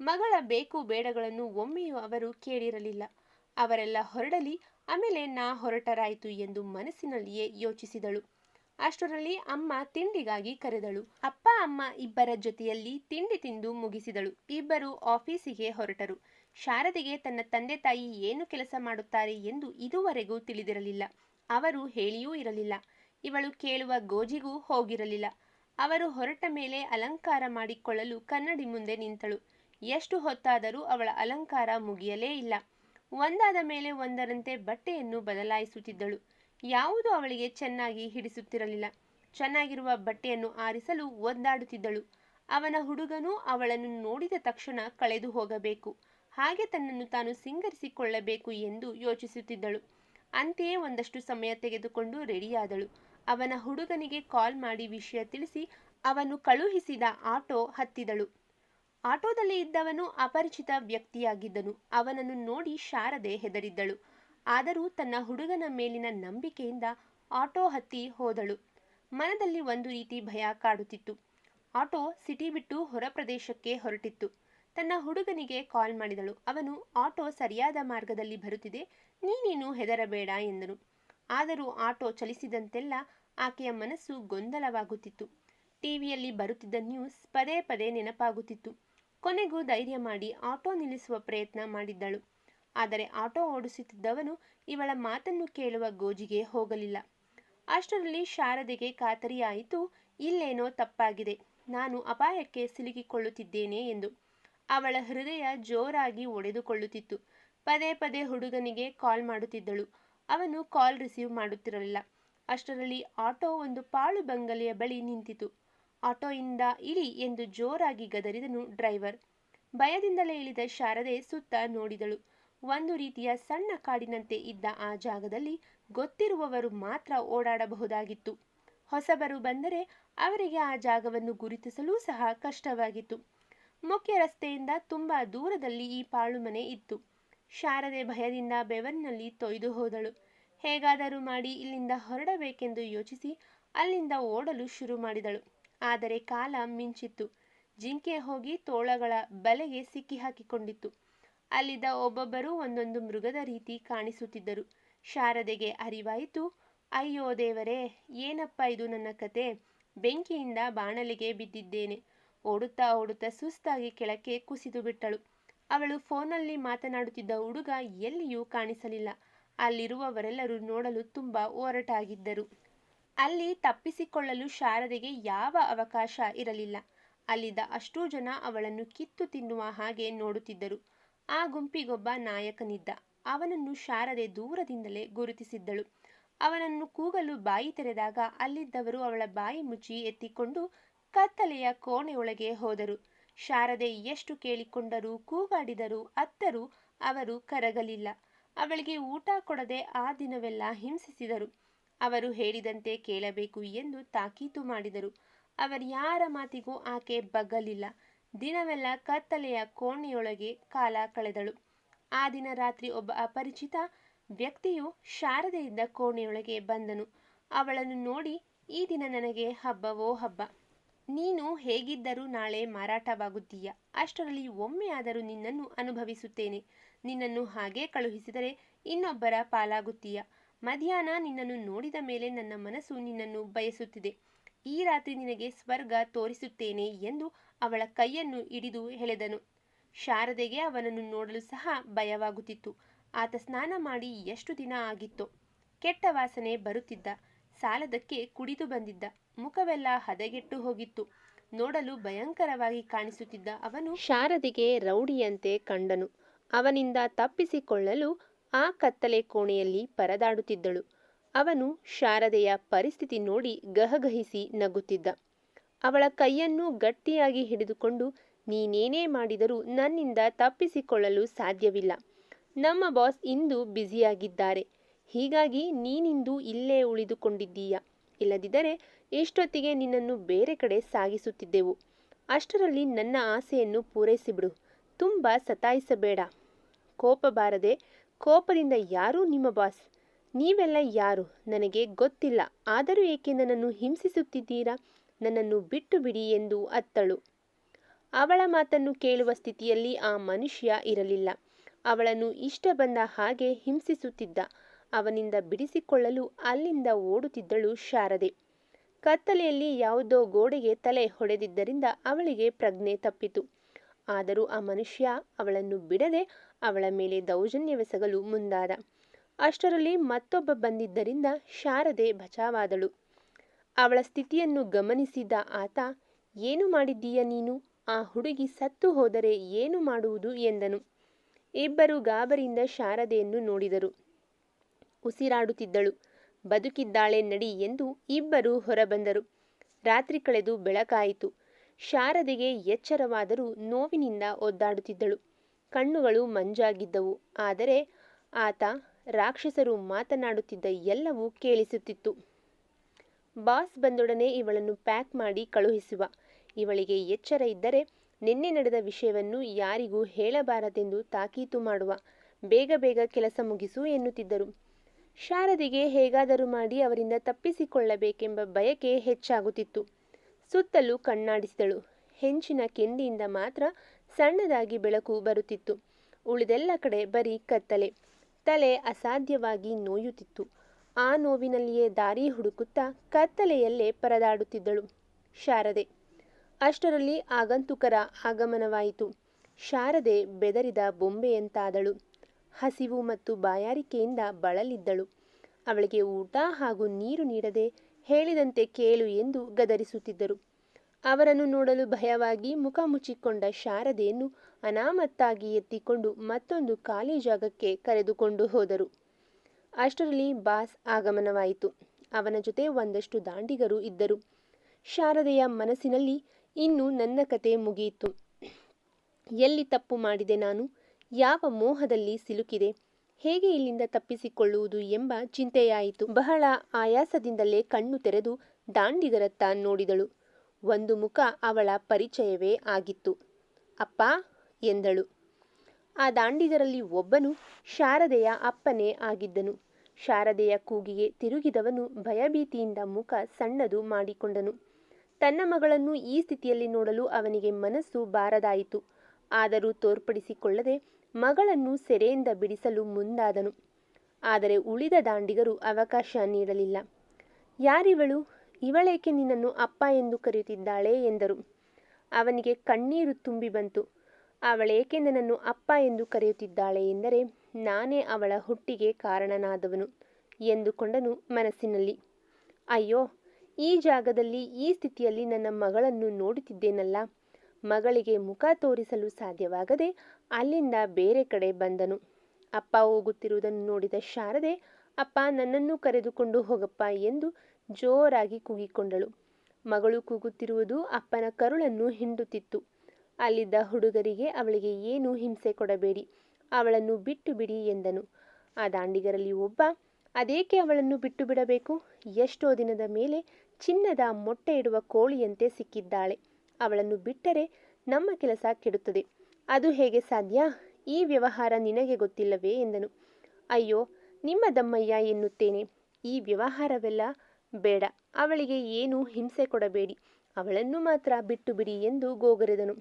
ಮಗಳ ಬೇಕು ಬೇಡಗಳನ್ನು ಒಮ್ಮೆಯೂ ಅವರು ಕೇಳಿರಲಿಲ್ಲ. ಅವರೆಲ್ಲ ಹೊರಡಲಿ, ಆಮೇಲೆ ನಾ ಹೊರಟರಾಯಿತು ಎಂದು ಮನಸ್ಸಿನಲ್ಲಿಯೇ ಯೋಚಿಸಿದಳು. ಅಷ್ಟರಲ್ಲಿ ಅಮ್ಮ ತಿಂಡಿಗಾಗಿ ಕರೆದಳು. ಅಪ್ಪ, ಅಮ್ಮ ಇಬ್ಬರ ಜೊತೆಯಲ್ಲಿ ತಿಂಡಿ ತಿಂದು ಮುಗಿಸಿದಳು. ಇಬ್ಬರು ಆಫೀಸಿಗೆ ಹೊರಟರು. ಶಾರದೆಗೆ ತನ್ನ ತಂದೆ ತಾಯಿ ಏನು ಕೆಲಸ ಮಾಡುತ್ತಾರೆ ಎಂದು ಇದುವರೆಗೂ ತಿಳಿದಿರಲಿಲ್ಲ. ಅವರು ಹೇಳಿಯೂ ಇರಲಿಲ್ಲ. ಇವಳು ಕೇಳುವ ಗೋಜಿಗೂ ಹೋಗಿರಲಿಲ್ಲ. ಅವರು ಹೊರಟ ಮೇಲೆ ಅಲಂಕಾರ ಮಾಡಿಕೊಳ್ಳಲು ಕನ್ನಡಿ ಮುಂದೆ ನಿಂತಳು. ಎಷ್ಟು ಹೊತ್ತಾದರೂ ಅವಳ ಅಲಂಕಾರ ಮುಗಿಯಲೇ ಇಲ್ಲ. ಒಂದಾದ ಮೇಲೆ ಒಂದರಂತೆ ಬಟ್ಟೆಯನ್ನು ಬದಲಾಯಿಸುತ್ತಿದ್ದಳು. ಯಾವುದು ಅವಳಿಗೆ ಚೆನ್ನಾಗಿ ಹಿಡಿಸುತ್ತಿರಲಿಲ್ಲ. ಚೆನ್ನಾಗಿರುವ ಬಟ್ಟೆಯನ್ನು ಆರಿಸಲು ಒದ್ದಾಡುತ್ತಿದ್ದಳು. ಅವನ ಹುಡುಗನೂ ಅವಳನ್ನು ನೋಡಿದ ತಕ್ಷಣ ಕಳೆದು ಹೋಗಬೇಕು. ಹಾಗೆ ತನ್ನನ್ನು ತಾನು ಸಿಂಗರಿಸಿಕೊಳ್ಳಬೇಕು ಎಂದು ಯೋಚಿಸುತ್ತಿದ್ದಳು. ಅಂತೆಯೇ ಒಂದಷ್ಟು ಸಮಯ ತೆಗೆದುಕೊಂಡು ರೆಡಿಯಾದಳು. ಅವನ ಹುಡುಗನಿಗೆ ಕಾಲ್ ಮಾಡಿ ವಿಷಯ ತಿಳಿಸಿ ಅವನು ಕಳುಹಿಸಿದ ಆಟೋ ಹತ್ತಿದಳು. ಆಟೋದಲ್ಲಿ ಇದ್ದವನು ಅಪರಿಚಿತ ವ್ಯಕ್ತಿಯಾಗಿದ್ದನು. ಅವನನ್ನು ನೋಡಿ ಶಾರದೆ ಹೆದರಿದ್ದಳು. ಆದರೂ ತನ್ನ ಹುಡುಗನ ಮೇಲಿನ ನಂಬಿಕೆಯಿಂದ ಆಟೋ ಹತ್ತಿ ಹೋದಳು. ಮನದಲ್ಲಿ ಒಂದು ರೀತಿ ಭಯ ಕಾಡುತ್ತಿತ್ತು. ಆಟೋ ಸಿಟಿ ಬಿಟ್ಟು ಹೊರ ಪ್ರದೇಶಕ್ಕೆ ಹೊರಟಿತ್ತು. ತನ್ನ ಹುಡುಗನಿಗೆ ಕಾಲ್ ಮಾಡಿದಳು. ಅವನು, ಆಟೋ ಸರಿಯಾದ ಮಾರ್ಗದಲ್ಲಿ ಬರುತ್ತಿದೆ. ನೀನೇನು ಹೆದರಬೇಡ ಎಂದನು. ಆದರೂ ಆಟೋ ಚಲಿಸಿದಂತೆಲ್ಲ ಆಕೆಯ ಮನಸ್ಸು ಗೊಂದಲವಾಗುತ್ತಿತ್ತು. ಟಿವಿಯಲ್ಲಿ ಬರುತ್ತಿದ್ದ ನ್ಯೂಸ್ ಪದೇ ಪದೇ ನೆನಪಾಗುತ್ತಿತ್ತು. ಕೊನೆಗೂ ಧೈರ್ಯ ಮಾಡಿ ಆಟೋ ನಿಲ್ಲಿಸುವ ಪ್ರಯತ್ನ ಮಾಡಿದ್ದಳು. ಆದರೆ ಆಟೋ ಓಡಿಸುತ್ತಿದ್ದವನು ಇವಳ ಮಾತನ್ನು ಕೇಳುವ ಗೋಜಿಗೆ ಹೋಗಲಿಲ್ಲ. ಅಷ್ಟರಲ್ಲಿ ಶಾರದೆಗೆ ಖಾತರಿಯಾಯಿತು ಇಲ್ಲೇನೋ ತಪ್ಪಾಗಿದೆ. ನಾನು ಅಪಾಯಕ್ಕೆ ಸಿಲುಕಿಕೊಳ್ಳುತ್ತಿದ್ದೇನೆ ಎಂದು. ಅವಳ ಹೃದಯ ಜೋರಾಗಿ ಒಡೆದುಕೊಳ್ಳುತ್ತಿತ್ತು. ಪದೇ ಪದೇ ಹುಡುಗನಿಗೆ ಕಾಲ್ ಮಾಡುತ್ತಿದ್ದಳು. ಅವನು ಕಾಲ್ ರಿಸೀವ್ ಮಾಡುತ್ತಿರಲಿಲ್ಲ. ಅಷ್ಟರಲ್ಲಿ ಆಟೋ ಒಂದು ಪಾಳು ಬಂಗಲೆಯ ಬಳಿ ನಿಂತಿತು. ಆಟೋಯಿಂದ ಇಳಿ ಎಂದು ಜೋರಾಗಿ ಗದರಿದನು ಡ್ರೈವರ್. ಭಯದಿಂದಲೇ ಇಳಿದ ಶಾರದೆ ಸುತ್ತ ನೋಡಿದಳು. ಒಂದು ರೀತಿಯ ಸಣ್ಣ ಕಾಡಿನಂತೆ ಇದ್ದ ಆ ಜಾಗದಲ್ಲಿ ಗೊತ್ತಿರುವವರು ಮಾತ್ರ ಓಡಾಡಬಹುದಾಗಿತ್ತು. ಹೊಸಬರು ಬಂದರೆ ಅವರಿಗೆ ಆ ಜಾಗವನ್ನು ಗುರುತಿಸಲು ಸಹ ಕಷ್ಟವಾಗಿತ್ತು. ಮುಖ್ಯ ರಸ್ತೆಯಿಂದ ತುಂಬ ದೂರದಲ್ಲಿ ಈ ಪಾಳು ಮನೆ ಇತ್ತು. ಶಾರದೆ ಭಯದಿಂದ ಬೆವರಿನಲ್ಲಿ ತೊಯ್ದು ಹೋದಳು. ಹೇಗಾದರೂ ಮಾಡಿ ಇಲ್ಲಿಂದ ಹೊರಡಬೇಕೆಂದು ಯೋಚಿಸಿ ಅಲ್ಲಿಂದ ಓಡಲು ಶುರು ಮಾಡಿದಳು. ಆದರೆ ಕಾಲ ಮಿಂಚಿತ್ತು. ಜಿಂಕೆ ಹೋಗಿ ತೋಳಗಳ ಬಲೆಗೆ ಸಿಕ್ಕಿ ಹಾಕಿಕೊಂಡಿತ್ತು. ಅಲ್ಲಿದ್ದ ಒಬ್ಬೊಬ್ಬರು ಒಂದೊಂದು ಮೃಗದ ರೀತಿ ಕಾಣಿಸುತ್ತಿದ್ದರು. ಶಾರದೆಗೆ ಅರಿವಾಯಿತು, ಅಯ್ಯೋ ದೇವರೇ, ಏನಪ್ಪ ಇದು ನನ್ನ ಕತೆ? ಬೆಂಕಿಯಿಂದ ಬಾಣಲೆಗೆ ಬಿದ್ದಿದ್ದೇನೆ. ಓಡುತ್ತಾ ಓಡುತ್ತಾ ಸುಸ್ತಾಗಿ ಕೆಳಕ್ಕೆ ಕುಸಿದು ಬಿಟ್ಟಳು. ಅವಳು ಫೋನಲ್ಲಿ ಮಾತನಾಡುತ್ತಿದ್ದ ಹುಡುಗ ಎಲ್ಲಿಯೂ ಕಾಣಿಸಲಿಲ್ಲ. ಅಲ್ಲಿರುವವರೆಲ್ಲರೂ ನೋಡಲು ತುಂಬ ಒರಟಾಗಿದ್ದರು. ಅಲ್ಲಿ ತಪ್ಪಿಸಿಕೊಳ್ಳಲು ಶಾರದೆಗೆ ಯಾವ ಅವಕಾಶ ಇರಲಿಲ್ಲ. ಅಲ್ಲಿದ್ದ ಅಷ್ಟೂ ಜನ ಅವಳನ್ನು ಕಿತ್ತು ತಿನ್ನುವ ಹಾಗೆ ನೋಡುತ್ತಿದ್ದರು. ಆ ಗುಂಪಿಗೊಬ್ಬ ನಾಯಕನಿದ್ದ. ಅವನನ್ನು ಶಾರದೆ ದೂರದಿಂದಲೇ ಗುರುತಿಸಿದ್ದಳು. ಅವನನ್ನು ಕೂಗಲು ಬಾಯಿ ತೆರೆದಾಗ ಅಲ್ಲಿದ್ದವರು ಅವಳ ಬಾಯಿ ಮುಚ್ಚಿ ಎತ್ತಿಕೊಂಡು ಕತ್ತಲೆಯ ಕೋಣೆಯೊಳಗೆ ಹೋದರು. ಶಾರದೆ ಎಷ್ಟು ಕೇಳಿಕೊಂಡರೂ ಕೂಗಾಡಿದರೂ ಅತ್ತರೂ ಅವರು ಕರಗಲಿಲ್ಲ. ಅವಳಿಗೆ ಊಟ ಕೊಡದೆ ಆ ದಿನವೆಲ್ಲ ಹಿಂಸಿಸಿದರು. ಅವರು ಹೇಳಿದಂತೆ ಕೇಳಬೇಕು ಎಂದು ತಾಕೀತು ಮಾಡಿದರು. ಅವರ್ಯಾರ ಮಾತಿಗೂ ಆಕೆ ಬಗ್ಗಲಿಲ್ಲ. ದಿನವೆಲ್ಲ ಕತ್ತಲೆಯ ಕೋಣೆಯೊಳಗೆ ಕಾಲ ಕಳೆದಳು. ಆ ದಿನ ರಾತ್ರಿ ಒಬ್ಬ ಅಪರಿಚಿತ ವ್ಯಕ್ತಿಯು ಶಾರದೆಯಿಂದ ಕೋಣೆಯೊಳಗೆ ಬಂದನು. ಅವಳನ್ನು ನೋಡಿ, ಈ ದಿನ ನನಗೆ ಹಬ್ಬವೋ ಹಬ್ಬ. ನೀನು ಹೇಗಿದ್ದರೂ ನಾಳೆ ಮಾರಾಟವಾಗುತ್ತೀಯ. ಅಷ್ಟರಲ್ಲಿ ಒಮ್ಮೆಯಾದರೂ ನಿನ್ನನ್ನು ಅನುಭವಿಸುತ್ತೇನೆ. ನಿನ್ನನ್ನು ಹಾಗೇ ಕಳುಹಿಸಿದರೆ ಇನ್ನೊಬ್ಬರ ಪಾಲಾಗುತ್ತೀಯ. ಮಧ್ಯಾಹ್ನ ನಿನ್ನನ್ನು ನೋಡಿದ ಮೇಲೆ ನನ್ನ ಮನಸ್ಸು ನಿನ್ನನ್ನು ಬಯಸುತ್ತಿದೆ. ಈ ರಾತ್ರಿ ನಿನಗೆ ಸ್ವರ್ಗ ತೋರಿಸುತ್ತೇನೆ ಎಂದು ಅವಳ ಕೈಯನ್ನು ಹಿಡಿದು ಎಳೆದನು. ಶಾರದೆಗೆ ಅವನನ್ನು ನೋಡಲು ಸಹ ಭಯವಾಗುತ್ತಿತ್ತು. ಆತ ಸ್ನಾನ ಮಾಡಿ ಎಷ್ಟು ದಿನ ಆಗಿತ್ತೋ. ಕೆಟ್ಟ ವಾಸನೆ ಬರುತ್ತಿದ್ದ. ಸಾಲದಕ್ಕೆ ಕುಡಿದು ಬಂದಿದ್ದ. ಮುಖವೆಲ್ಲ ಹದಗೆಟ್ಟು ಹೋಗಿತ್ತು. ನೋಡಲು ಭಯಂಕರವಾಗಿ ಕಾಣಿಸುತ್ತಿದ್ದ ಅವನು ಶಾರದೆಗೆ ರೌಡಿಯಂತೆ ಕಂಡನು. ಅವನಿಂದ ತಪ್ಪಿಸಿಕೊಳ್ಳಲು ಆ ಕತ್ತಲೆ ಕೋಣೆಯಲ್ಲಿ ಪರದಾಡುತ್ತಿದ್ದಳು. ಅವನು ಶಾರದೆಯ ಪರಿಸ್ಥಿತಿ ನೋಡಿ ಗಹಗಹಿಸಿ ನಗುತ್ತಿದ್ದ. ಅವಳ ಕೈಯನ್ನು ಗಟ್ಟಿಯಾಗಿ ಹಿಡಿದುಕೊಂಡು, ನೀನೇನೇ ಮಾಡಿದರೂ ನನ್ನಿಂದ ತಪ್ಪಿಸಿಕೊಳ್ಳಲು ಸಾಧ್ಯವಿಲ್ಲ. ನಮ್ಮ ಬಾಸ್ ಇಂದು ಬ್ಯುಸಿಯಾಗಿದ್ದಾರೆ. ಹೀಗಾಗಿ ನೀನಿಂದು ಇಲ್ಲೇ ಉಳಿದುಕೊಂಡಿದ್ದೀಯ. ಇಲ್ಲದಿದ್ದರೆ ಇಷ್ಟೊತ್ತಿಗೆ ನಿನ್ನನ್ನು ಬೇರೆ ಕಡೆ ಸಾಗಿಸುತ್ತಿದ್ದೆವು. ಅಷ್ಟರಲ್ಲಿ ನನ್ನ ಆಸೆಯನ್ನು ಪೂರೈಸಿಬಿಡು. ತುಂಬ ಸತಾಯಿಸಬೇಡ. ಕೋಪ ಬಾರದೆ, ಕೋಪದಿಂದ ಯಾರೂ ನಿಮ್ಮ ಬಾಸ್? ನೀವೆಲ್ಲ ಯಾರು? ನನಗೆ ಗೊತ್ತಿಲ್ಲ. ಆದರೂ ಏಕೆ ನನ್ನನ್ನು ಹಿಂಸಿಸುತ್ತಿದ್ದೀರಾ? ನನ್ನನ್ನು ಬಿಟ್ಟು ಬಿಡಿ ಎಂದು ಅತ್ತಳು. ಅವಳ ಮಾತನ್ನು ಕೇಳುವ ಸ್ಥಿತಿಯಲ್ಲಿ ಆ ಮನುಷ್ಯ ಇರಲಿಲ್ಲ. ಅವಳನ್ನು ಇಷ್ಟ ಬಂದ ಹಾಗೆ ಹಿಂಸಿಸುತ್ತಿದ್ದ. ಅವನಿಂದ ಬಿಡಿಸಿಕೊಳ್ಳಲು ಅಲ್ಲಿಂದ ಓಡುತ್ತಿದ್ದಳು ಶಾರದೆ. ಕತ್ತಲೆಯಲ್ಲಿ ಯಾವುದೋ ಗೋಡೆಗೆ ತಲೆ ಹೊಡೆದಿದ್ದರಿಂದ ಅವಳಿಗೆ ಪ್ರಜ್ಞೆ ತಪ್ಪಿತು. ಆದರೂ ಆ ಮನುಷ್ಯ ಅವಳನ್ನು ಬಿಡದೆ ಅವಳ ಮೇಲೆ ದೌರ್ಜನ್ಯವೆಸಗಲು ಮುಂದಾದ. ಅಷ್ಟರಲ್ಲಿ ಮತ್ತೊಬ್ಬ ಬಂದಿದ್ದರಿಂದ ಶಾರದೆ ಬಚಾವಾದಳು ಅವಳ ಸ್ಥಿತಿಯನ್ನು ಗಮನಿಸಿದ ಆತ, ಏನು ಮಾಡಿದ್ದೀಯ ನೀನು? ಆ ಹುಡುಗಿ ಸತ್ತು ಹೋದರೆ ಏನು ಮಾಡುವುದು? ಎಂದನು. ಇಬ್ಬರು ಗಾಬರಿಯಿಂದ ಶಾರದೆಯನ್ನು ನೋಡಿದರು. ಉಸಿರಾಡುತ್ತಿದ್ದಳು. ಬದುಕಿದ್ದಾಳೆ ನಡಿ ಎಂದು ಇಬ್ಬರು ಹೊರಬಂದರು. ರಾತ್ರಿ ಕಳೆದು ಬೆಳಕಾಯಿತು. ಶಾರದೆಗೆ ಎಚ್ಚರವಾದರೂ ನೋವಿನಿಂದ ಒದ್ದಾಡುತ್ತಿದ್ದಳು. ಕಣ್ಣುಗಳು ಮಂಜಾಗಿದ್ದವು. ಆದರೆ ಆತ ರಾಕ್ಷಸರು ಮಾತನಾಡುತ್ತಿದ್ದ ಎಲ್ಲವೂ ಕೇಳಿಸುತ್ತಿತ್ತು. ಬಾಸ್ ಬಂದೊಡನೆ ಇವಳನ್ನು ಪ್ಯಾಕ್ ಮಾಡಿ ಕಳುಹಿಸುವ. ಇವಳಿಗೆ ಎಚ್ಚರ ಇದ್ದರೆ ನಿನ್ನೆ ನಡೆದ ವಿಷಯವನ್ನು ಯಾರಿಗೂ ಹೇಳಬಾರದೆಂದು ತಾಕೀತು ಮಾಡುವ. ಬೇಗ ಬೇಗ ಕೆಲಸ ಮುಗಿಸು ಎನ್ನುತ್ತಿದ್ದರು. ಶಾರದಿಗೆ ಹೇಗಾದರೂ ಮಾಡಿ ಅವರಿಂದ ತಪ್ಪಿಸಿಕೊಳ್ಳಬೇಕೆಂಬ ಬಯಕೆ ಹೆಚ್ಚಾಗುತ್ತಿತ್ತು. ಸುತ್ತಲೂ ಕಣ್ಣಾಡಿಸಿದಳು. ಹೆಂಚಿನ ಕೆಂಡಿಯಿಂದ ಮಾತ್ರ ಸಣ್ಣದಾಗಿ ಬೆಳಕು ಬರುತ್ತಿತ್ತು. ಉಳಿದೆಲ್ಲ ಕಡೆ ಬರೀ ಕತ್ತಲೆ. ತಲೆ ಅಸಾಧ್ಯವಾಗಿ ನೋಯುತ್ತಿತ್ತು. ಆ ನೋವಿನಲ್ಲಿಯೇ ದಾರಿ ಹುಡುಕುತ್ತಾ ಕತ್ತಲೆಯಲ್ಲೇ ಪರದಾಡುತ್ತಿದ್ದಳು ಶಾರದೆ. ಅಷ್ಟರಲ್ಲಿ ಆಗಂತುಕರ ಆಗಮನವಾಯಿತು. ಶಾರದೆ ಬೆದರಿದ ಬೊಂಬೆಯಂತಾದಳು. ಹಸಿವು ಮತ್ತು ಬಾಯಾರಿಕೆಯಿಂದ ಬಳಲಿದ್ದಳು. ಅವಳಿಗೆ ಊಟ ಹಾಗೂ ನೀರು ನೀಡದೆ ಹೇಳಿದಂತೆ ಕೇಳು ಎಂದು ಗದರಿಸುತ್ತಿದ್ದರು. ಅವರನ್ನು ನೋಡಲು ಭಯವಾಗಿ ಮುಖ ಮುಚ್ಚಿಕೊಂಡ ಶಾರದೆಯನ್ನು ಅನಾಮತ್ತಾಗಿ ಎತ್ತಿಕೊಂಡು ಮತ್ತೊಂದು ಖಾಲಿ ಜಾಗಕ್ಕೆ ಕರೆದುಕೊಂಡು ಹೋದರು. ಅಷ್ಟರಲ್ಲಿ ಬಾಸ್ ಆಗಮನವಾಯಿತು. ಅವನ ಜೊತೆ ಒಂದಷ್ಟು ದಾಂಡಿಗರು ಇದ್ದರು. ಶಾರದೆಯ ಮನಸ್ಸಿನಲ್ಲಿ ಇನ್ನು ನನ್ನ ಕತೆ ಮುಗಿಯಿತು. ಎಲ್ಲಿ ತಪ್ಪು ಮಾಡಿದೆ ನಾನು? ಯಾವ ಮೋಹದಲ್ಲಿ ಸಿಲುಕಿದೆ? ಹೇಗೆ ಇಲ್ಲಿಂದ ತಪ್ಪಿಸಿಕೊಳ್ಳುವುದು ಎಂಬ ಚಿಂತೆಯಾಯಿತು. ಬಹಳ ಆಯಾಸದಿಂದಲೇ ಕಣ್ಣು ತೆರೆದು ದಾಂಡಿಗರತ್ತ ನೋಡಿದಳು. ಒಂದು ಮುಖ ಅವಳ ಪರಿಚಯವೇ ಆಗಿತ್ತು. ಅಪ್ಪ ಎಂದಳು. ಆ ದಾಂಡಿಗರಲ್ಲಿ ಒಬ್ಬನು ಶಾರದೆಯ ಅಪ್ಪನೇ ಆಗಿದ್ದನು. ಶಾರದೆಯ ಕೂಗಿಗೆ ತಿರುಗಿದವನು ಭಯಭೀತಿಯಿಂದ ಮುಖ ಸಣ್ಣದು ಮಾಡಿಕೊಂಡನು. ತನ್ನ ಮಗಳನ್ನು ಈ ಸ್ಥಿತಿಯಲ್ಲಿ ನೋಡಲು ಅವನಿಗೆ ಮನಸ್ಸು ಬಾರದಾಯಿತು. ಆದರೂ ತೋರ್ಪಡಿಸಿಕೊಳ್ಳದೆ ಮಗಳನ್ನು ಸೆರೆಯಿಂದ ಬಿಡಿಸಲು ಮುಂದಾದನು. ಆದರೆ ಉಳಿದ ದಾಂಡಿಗರು ಅವಕಾಶ ನೀಡಲಿಲ್ಲ. ಯಾರಿವಳು? ಇವಳೇಕೆ ನಿನ್ನನ್ನು ಅಪ್ಪ ಎಂದು ಕರೆಯುತ್ತಿದ್ದಾಳೆ ಎಂದರು. ಅವನಿಗೆ ಕಣ್ಣೀರು ತುಂಬಿ ಬಂತು. ಅವಳೇಕೆ ನನ್ನನ್ನು ಅಪ್ಪ ಎಂದು ಕರೆಯುತ್ತಿದ್ದಾಳೆ ಎಂದರೆ ನಾನೇ ಅವಳ ಹುಟ್ಟಿಗೆ ಕಾರಣನಾದವನು ಎಂದುಕೊಂಡನು ಮನಸ್ಸಿನಲ್ಲಿ. ಅಯ್ಯೋ, ಈ ಜಾಗದಲ್ಲಿ, ಈ ಸ್ಥಿತಿಯಲ್ಲಿ ನನ್ನ ಮಗಳನ್ನು ನೋಡುತ್ತಿದ್ದೇನಲ್ಲ. ಮಗಳಿಗೆ ಮುಖ ತೋರಿಸಲು ಸಾಧ್ಯವಾಗದೆ ಅಲ್ಲಿಂದ ಬೇರೆ ಕಡೆ ಬಂದನು. ಅಪ್ಪ ಹೋಗುತ್ತಿರುವುದನ್ನು ನೋಡಿದ ಶಾರದೆ, ಅಪ್ಪ ನನ್ನನ್ನು ಕರೆದುಕೊಂಡು ಹೋಗಪ್ಪ ಎಂದು ಜೋರಾಗಿ ಕೂಗಿಕೊಂಡಳು. ಮಗಳು ಕೂಗುತ್ತಿರುವುದು ಅಪ್ಪನ ಕರುಳನ್ನು ಹಿಂಡುತ್ತಿತ್ತು. ಅಲ್ಲಿದ್ದ ಹುಡುಗರಿಗೆ ಅವಳಿಗೆ ಏನೂ ಹಿಂಸೆ ಕೊಡಬೇಡಿ, ಅವಳನ್ನು ಬಿಟ್ಟು ಬಿಡಿ ಎಂದನು. ಆ ದಾಂಡಿಗರಲ್ಲಿ ಒಬ್ಬ, ಅದೇಕೆ ಅವಳನ್ನು ಬಿಟ್ಟು ಬಿಡಬೇಕು? ಎಷ್ಟೋ ದಿನದ ಮೇಲೆ ಚಿನ್ನದ ಮೊಟ್ಟೆ ಇಡುವ ಕೋಳಿಯಂತೆ ಸಿಕ್ಕಿದ್ದಾಳೆ. ಅವಳನ್ನು ಬಿಟ್ಟರೆ ನಮ್ಮ ಕೆಲಸ ಕೆಡುತ್ತದೆ. ಅದು ಹೇಗೆ ಸಾಧ್ಯ? ಈ ವ್ಯವಹಾರ ನಿನಗೆ ಗೊತ್ತಿಲ್ಲವೇ? ಎಂದನು. ಅಯ್ಯೋ, ನಿಮ್ಮ ದಮ್ಮಯ್ಯ ಎನ್ನುತ್ತೇನೆ. ಈ ವ್ಯವಹಾರವೆಲ್ಲ ಬೇಡ. ಅವಳಿಗೆ ಏನೂ ಹಿಂಸೆ ಕೊಡಬೇಡಿ. ಅವಳನ್ನು ಮಾತ್ರ ಬಿಟ್ಟು ಬಿಡಿ ಎಂದು ಗೋಗರೆದನು.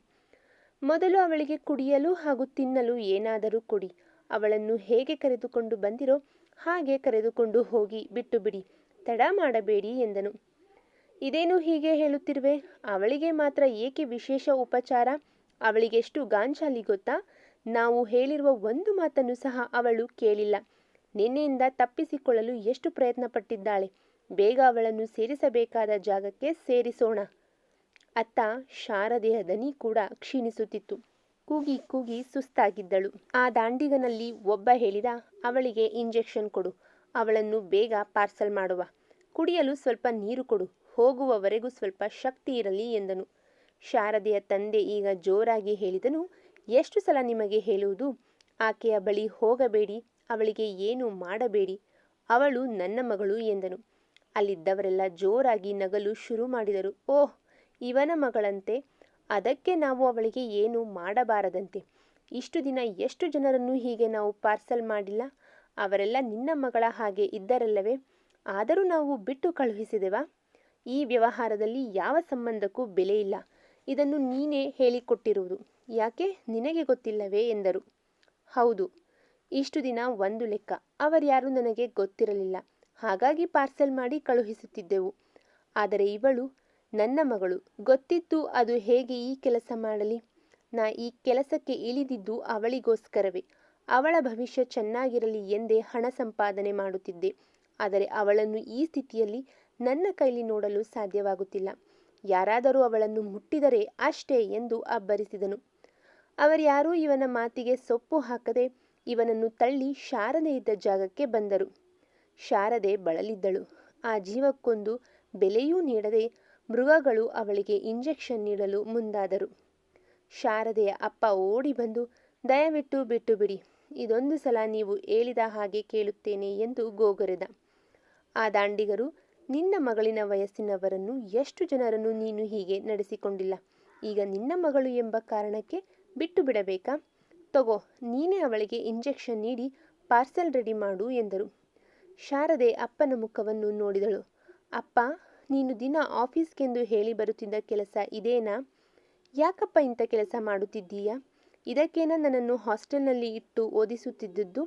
ಮೊದಲು ಅವಳಿಗೆ ಕುಡಿಯಲು ಹಾಗೂ ತಿನ್ನಲು ಏನಾದರೂ ಕೊಡಿ. ಅವಳನ್ನು ಹೇಗೆ ಕರೆದುಕೊಂಡು ಬಂದಿರೋ ಹಾಗೆ ಕರೆದುಕೊಂಡು ಹೋಗಿ ಬಿಟ್ಟು ಬಿಡಿ. ತಡ ಮಾಡಬೇಡಿ ಎಂದನು. ಇದೇನು ಹೀಗೆ ಹೇಳುತ್ತಿರುವೆ? ಅವಳಿಗೆ ಮಾತ್ರ ಏಕೆ ವಿಶೇಷ ಉಪಚಾರ? ಅವಳಿಗೆಷ್ಟು ಗಾಂಚಾಲಿ ಗೊತ್ತಾ? ನಾವು ಹೇಳಿರುವ ಒಂದು ಮಾತನ್ನು ಸಹ ಅವಳು ಕೇಳಿಲ್ಲ. ನಿನ್ನೆಯಿಂದ ತಪ್ಪಿಸಿಕೊಳ್ಳಲು ಎಷ್ಟು ಪ್ರಯತ್ನ ಪಟ್ಟಿದ್ದಾಳೆ ಬೇಗ ಅವಳನ್ನು ಸೇರಿಸಬೇಕಾದ ಜಾಗಕ್ಕೆ ಸೇರಿಸೋಣ. ಅತ್ತ ಶಾರದೆಯ ದನಿ ಕೂಡ ಕ್ಷೀಣಿಸುತ್ತಿತ್ತು. ಕೂಗಿ ಕೂಗಿ ಸುಸ್ತಾಗಿದ್ದಳು. ಆ ದಾಂಡಿಗನಲ್ಲಿ ಒಬ್ಬ ಹೇಳಿದ, ಅವಳಿಗೆ ಇಂಜೆಕ್ಷನ್ ಕೊಡು. ಅವಳನ್ನು ಬೇಗ ಪಾರ್ಸಲ್ ಮಾಡುವ. ಕುಡಿಯಲು ಸ್ವಲ್ಪ ನೀರು ಕೊಡು. ಹೋಗುವವರೆಗೂ ಸ್ವಲ್ಪ ಶಕ್ತಿ ಇರಲಿ ಎಂದನು. ಶಾರದೆಯ ತಂದೆ ಈಗ ಜೋರಾಗಿ ಹೇಳಿದನು, ಎಷ್ಟು ಸಲ ನಿಮಗೆ ಹೇಳುವುದು? ಆಕೆಯ ಬಳಿ ಹೋಗಬೇಡಿ. ಅವಳಿಗೆ ಏನು ಮಾಡಬೇಡಿ. ಅವಳು ನನ್ನ ಮಗಳು ಎಂದನು. ಅಲ್ಲಿದ್ದವರೆಲ್ಲ ಜೋರಾಗಿ ನಗಲು ಶುರು ಮಾಡಿದರು. ಓಹ್ ಇವನ ಮಗಳಂತೆ, ಅದಕ್ಕೆ ನಾವು ಅವಳಿಗೆ ಏನು ಮಾಡಬಾರದಂತೆ. ಇಷ್ಟು ದಿನ ಎಷ್ಟು ಜನರನ್ನು ಹೀಗೆ ನಾವು ಪಾರ್ಸಲ್ ಮಾಡಿಲ್ಲ? ಅವರೆಲ್ಲ ನಿನ್ನ ಮಗಳ ಹಾಗೆ ಇದ್ದರಲ್ಲವೇ? ಆದರೂ ನಾವು ಬಿಟ್ಟು ಕಳುಹಿಸಿದೆವಾ? ಈ ವ್ಯವಹಾರದಲ್ಲಿ ಯಾವ ಸಂಬಂಧಕ್ಕೂ ಬೆಲೆ ಇಲ್ಲ. ಇದನ್ನು ನೀನೇ ಹೇಳಿಕೊಟ್ಟಿರುವುದು. ಯಾಕೆ? ನಿನಗೆ ಗೊತ್ತಿಲ್ಲವೇ ಎಂದರು. ಹೌದು, ಇಷ್ಟು ದಿನ ಒಂದು ಲೆಕ್ಕ. ಅವರ್ಯಾರು ನನಗೆ ಗೊತ್ತಿರಲಿಲ್ಲ. ಹಾಗಾಗಿ ಪಾರ್ಸೆಲ್ ಮಾಡಿ ಕಳುಹಿಸುತ್ತಿದ್ದೆವು. ಆದರೆ ಇವಳು ನನ್ನ ಮಗಳು ಗೊತ್ತಿತ್ತು ಅದು ಹೇಗೆ ಈ ಕೆಲಸ ಮಾಡಲಿ? ನಾ ಈ ಕೆಲಸಕ್ಕೆ ಇಳಿದಿದ್ದು ಅವಳಿಗೋಸ್ಕರವೇ. ಅವಳ ಭವಿಷ್ಯ ಚೆನ್ನಾಗಿರಲಿ ಎಂದೇ ಹಣ ಸಂಪಾದನೆ ಮಾಡುತ್ತಿದ್ದೆ. ಆದರೆ ಅವಳನ್ನು ಈ ಸ್ಥಿತಿಯಲ್ಲಿ ನನ್ನ ಕೈಲಿ ನೋಡಲು ಸಾಧ್ಯವಾಗುತ್ತಿಲ್ಲ. ಯಾರಾದರೂ ಅವಳನ್ನು ಮುಟ್ಟಿದರೆ ಅಷ್ಟೇ ಎಂದು ಅಬ್ಬರಿಸಿದನು. ಅವರ್ಯಾರೂ ಇವನ ಮಾತಿಗೆ ಸೊಪ್ಪು ಹಾಕದೆ ಇವನನ್ನು ತಳ್ಳಿ ಶಾರದೆ ಇದ್ದ ಜಾಗಕ್ಕೆ ಬಂದರು. ಶಾರದೆ ಬಳಲಿದ್ದಳು. ಆ ಜೀವಕ್ಕೊಂದು ಬೆಲೆಯೂ ನೀಡದೆ ಮೃಗಗಳು ಅವಳಿಗೆ ಇಂಜೆಕ್ಷನ್ ನೀಡಲು ಮುಂದಾದರು. ಶಾರದೆಯ ಅಪ್ಪ ಓಡಿ ಬಂದು, ದಯವಿಟ್ಟು ಬಿಟ್ಟು ಬಿಡಿ. ಇದೊಂದು ಸಲ ನೀವು ಹೇಳಿದ ಹಾಗೆ ಕೇಳುತ್ತೇನೆ ಎಂದು ಗೋಗರೆದ. ಆ ದಾಂಡಿಗರು, ನಿನ್ನ ಮಗಳಿನ ವಯಸ್ಸಿನವರನ್ನು ಎಷ್ಟು ಜನರನ್ನು ನೀನು ಹೀಗೆ ನಡೆಸಿಕೊಂಡಿಲ್ಲ? ಈಗ ನಿನ್ನ ಮಗಳು ಎಂಬ ಕಾರಣಕ್ಕೆ ಬಿಟ್ಟು ಬಿಡಬೇಕಾ? ತಗೋ, ನೀನೇ ಅವಳಿಗೆ ಇಂಜೆಕ್ಷನ್ ನೀಡಿ ಪಾರ್ಸೆಲ್ ರೆಡಿ ಮಾಡು ಎಂದರು. ಶಾರದೆ ಅಪ್ಪನ ಮುಖವನ್ನು ನೋಡಿದಳು. ಅಪ್ಪ ನೀನು ದಿನ ಆಫೀಸ್ಗೆಂದು ಹೇಳಿ ಬರುತ್ತಿದ್ದ ಕೆಲಸ ಇದೇನಾ? ಯಾಕಪ್ಪ ಇಂಥ ಕೆಲಸ ಮಾಡುತ್ತಿದ್ದೀಯಾ? ಇದಕ್ಕೇನ ನನ್ನನ್ನು ಹಾಸ್ಟೆಲ್ನಲ್ಲಿ ಇಟ್ಟು ಓದಿಸುತ್ತಿದ್ದದ್ದು?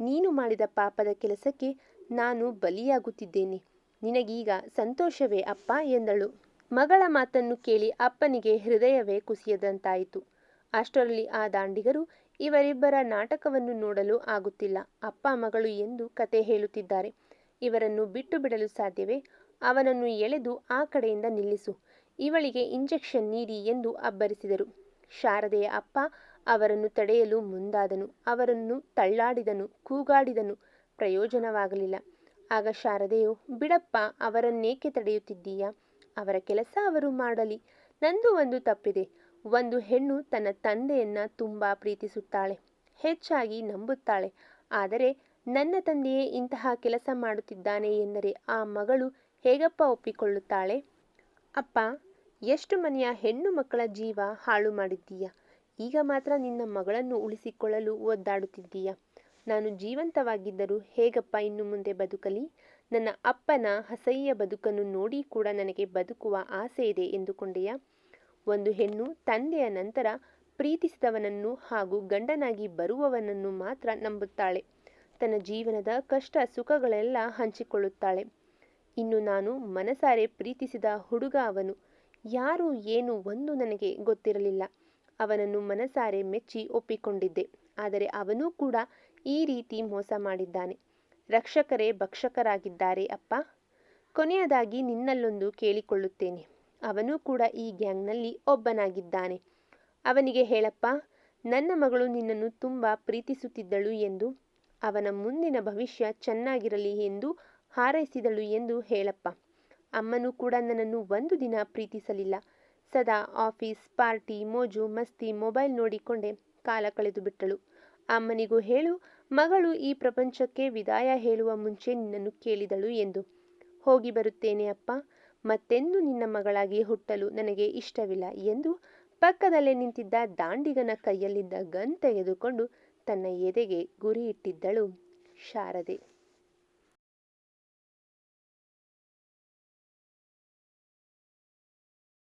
ನೀನು ಮಾಡಿದ ಪಾಪದ ಕೆಲಸಕ್ಕೆ ನಾನು ಬಲಿಯಾಗುತ್ತಿದ್ದೇನೆ. ನಿನಗೀಗ ಸಂತೋಷವೇ ಅಪ್ಪ? ಎಂದಳು. ಮಗಳ ಮಾತನ್ನು ಕೇಳಿ ಅಪ್ಪನಿಗೆ ಹೃದಯವೇ ಕುಸಿಯದಂತಾಯಿತು. ಅಷ್ಟರಲ್ಲಿ ಆ ದಾಂಡಿಗರು ಇವರಿಬ್ಬರ ನಾಟಕವನ್ನು ನೋಡಲು ಆಗುತ್ತಿಲ್ಲ. ಅಪ್ಪ ಮಗಳು ಎಂದು ಕತೆ ಹೇಳುತ್ತಿದ್ದಾರೆ. ಇವರನ್ನು ಬಿಟ್ಟು ಬಿಡಲು ಸಾಧ್ಯವೇ? ಅವನನ್ನು ಎಳೆದು ಆ ಕಡೆಯಿಂದ ನಿಲ್ಲಿಸು. ಇವಳಿಗೆ ಇಂಜೆಕ್ಷನ್ ನೀಡಿ ಎಂದು ಅಬ್ಬರಿಸಿದರು. ಶಾರದೆಯ ಅಪ್ಪ ಅವರನ್ನು ತಡೆಯಲು ಮುಂದಾದನು. ಅವರನ್ನು ತಳ್ಳಾಡಿದನು, ಕೂಗಾಡಿದನು. ಪ್ರಯೋಜನವಾಗಲಿಲ್ಲ. ಆಗ ಶಾರದೆಯು, ಬಿಡಪ್ಪ, ಅವರನ್ನೇಕೆ ತಡೆಯುತ್ತಿದ್ದೀಯಾ? ಅವರ ಕೆಲಸ ಅವರು ಮಾಡಲಿ. ನಂದು ಒಂದು ತಪ್ಪಿದೆ. ಒಂದು ಹೆಣ್ಣು ತನ್ನ ತಂದೆಯನ್ನ ತುಂಬ ಪ್ರೀತಿಸುತ್ತಾಳೆ. ಹೆಚ್ಚಾಗಿ ನಂಬುತ್ತಾಳೆ. ಆದರೆ ನನ್ನ ತಂದೆಯೇ ಇಂತಹ ಕೆಲಸ ಮಾಡುತ್ತಿದ್ದಾನೆ ಎಂದರೆ ಆ ಮಗಳು ಹೇಗಪ್ಪ ಒಪ್ಪಿಕೊಳ್ಳುತ್ತಾಳೆ? ಅಪ್ಪ, ಎಷ್ಟು ಮನೆಯ ಹೆಣ್ಣು ಮಕ್ಕಳ ಜೀವ ಹಾಳು ಮಾಡಿದ್ದೀಯ? ಈಗ ಮಾತ್ರ ನಿನ್ನ ಮಗಳನ್ನು ಉಳಿಸಿಕೊಳ್ಳಲು ಒದ್ದಾಡುತ್ತಿದ್ದೀಯ? ನಾನು ಜೀವಂತವಾಗಿದ್ದರೂ ಹೇಗಪ್ಪ ಇನ್ನು ಮುಂದೆ ಬದುಕಲಿ? ನನ್ನ ಅಪ್ಪನ ಹಸಯ್ಯ ಬದುಕನ್ನು ನೋಡಿ ಕೂಡ ನನಗೆ ಬದುಕುವ ಆಸೆ ಇದೆ ಎಂದುಕೊಂಡೆಯ? ಒಂದು ಹೆಣ್ಣು ತಂದೆಯ ನಂತರ ಪ್ರೀತಿಸಿದವನನ್ನು ಹಾಗೂ ಗಂಡನಾಗಿ ಬರುವವನನ್ನು ಮಾತ್ರ ನಂಬುತ್ತಾಳೆ. ತನ್ನ ಜೀವನದ ಕಷ್ಟ ಸುಖಗಳೆಲ್ಲ ಹಂಚಿಕೊಳ್ಳುತ್ತಾಳೆ. ಇನ್ನು ನಾನು ಮನಸಾರೆ ಪ್ರೀತಿಸಿದ ಹುಡುಗ ಅವನು. ಯಾರು ಏನು ಒಂದು ನನಗೆ ಗೊತ್ತಿರಲಿಲ್ಲ. ಅವನನ್ನು ಮನಸಾರೆ ಮೆಚ್ಚಿ ಒಪ್ಪಿಕೊಂಡಿದ್ದೆ. ಆದರೆ ಅವನೂ ಕೂಡ ಈ ರೀತಿ ಮೋಸ ಮಾಡಿದ್ದಾನೆ. ರಕ್ಷಕರೇ ಭಕ್ಷಕರಾಗಿದ್ದಾರೆ ಅಪ್ಪ. ಕೊನೆಯದಾಗಿ ನಿನ್ನಲ್ಲೊಂದು ಕೇಳಿಕೊಳ್ಳುತ್ತೇನೆ. ಅವನೂ ಕೂಡ ಈ ಗ್ಯಾಂಗ್ನಲ್ಲಿ ಒಬ್ಬನಾಗಿದ್ದಾನೆ. ಅವನಿಗೆ ಹೇಳಪ್ಪ, ನನ್ನ ಮಗಳು ನಿನ್ನನ್ನು ತುಂಬ ಪ್ರೀತಿಸುತ್ತಿದ್ದಳು ಎಂದು. ಅವನ ಮುಂದಿನ ಭವಿಷ್ಯ ಚೆನ್ನಾಗಿರಲಿ ಎಂದು ಹಾರೈಸಿದಳು ಎಂದು ಹೇಳಪ್ಪ. ಅಮ್ಮನೂ ಕೂಡ ನನ್ನನ್ನು ಒಂದು ದಿನ ಪ್ರೀತಿಸಲಿಲ್ಲ. ಸದಾ ಆಫೀಸ್, ಪಾರ್ಟಿ, ಮೋಜು, ಮಸ್ತಿ, ಮೊಬೈಲ್ ನೋಡಿಕೊಂಡೇ ಕಾಲ ಕಳೆದು ಬಿಟ್ಟಳು ಅಮ್ಮನಿಗೂ ಹೇಳು, ಮಗಳು ಈ ಪ್ರಪಂಚಕ್ಕೆ ವಿದಾಯ ಹೇಳುವ ಮುಂಚೆ ನಿನ್ನನ್ನು ಕೇಳಿದಳು ಎಂದು. ಹೋಗಿ ಬರುತ್ತೇನೆ ಅಪ್ಪ. ಮತ್ತೆಂದು ನಿನ್ನ ಮಗಳಾಗಿ ಹುಟ್ಟಲು ನನಗೆ ಇಷ್ಟವಿಲ್ಲ ಎಂದು ಪಕ್ಕದಲ್ಲೇ ನಿಂತಿದ್ದ ದಾಂಡಿಗನ ಕೈಯಲ್ಲಿದ್ದ ಗನ್ ತೆಗೆದುಕೊಂಡು ತನ್ನ ಎದೆಗೆ ಗುರಿಯಿಟ್ಟಿದ್ದಳು ಶಾರದೆ.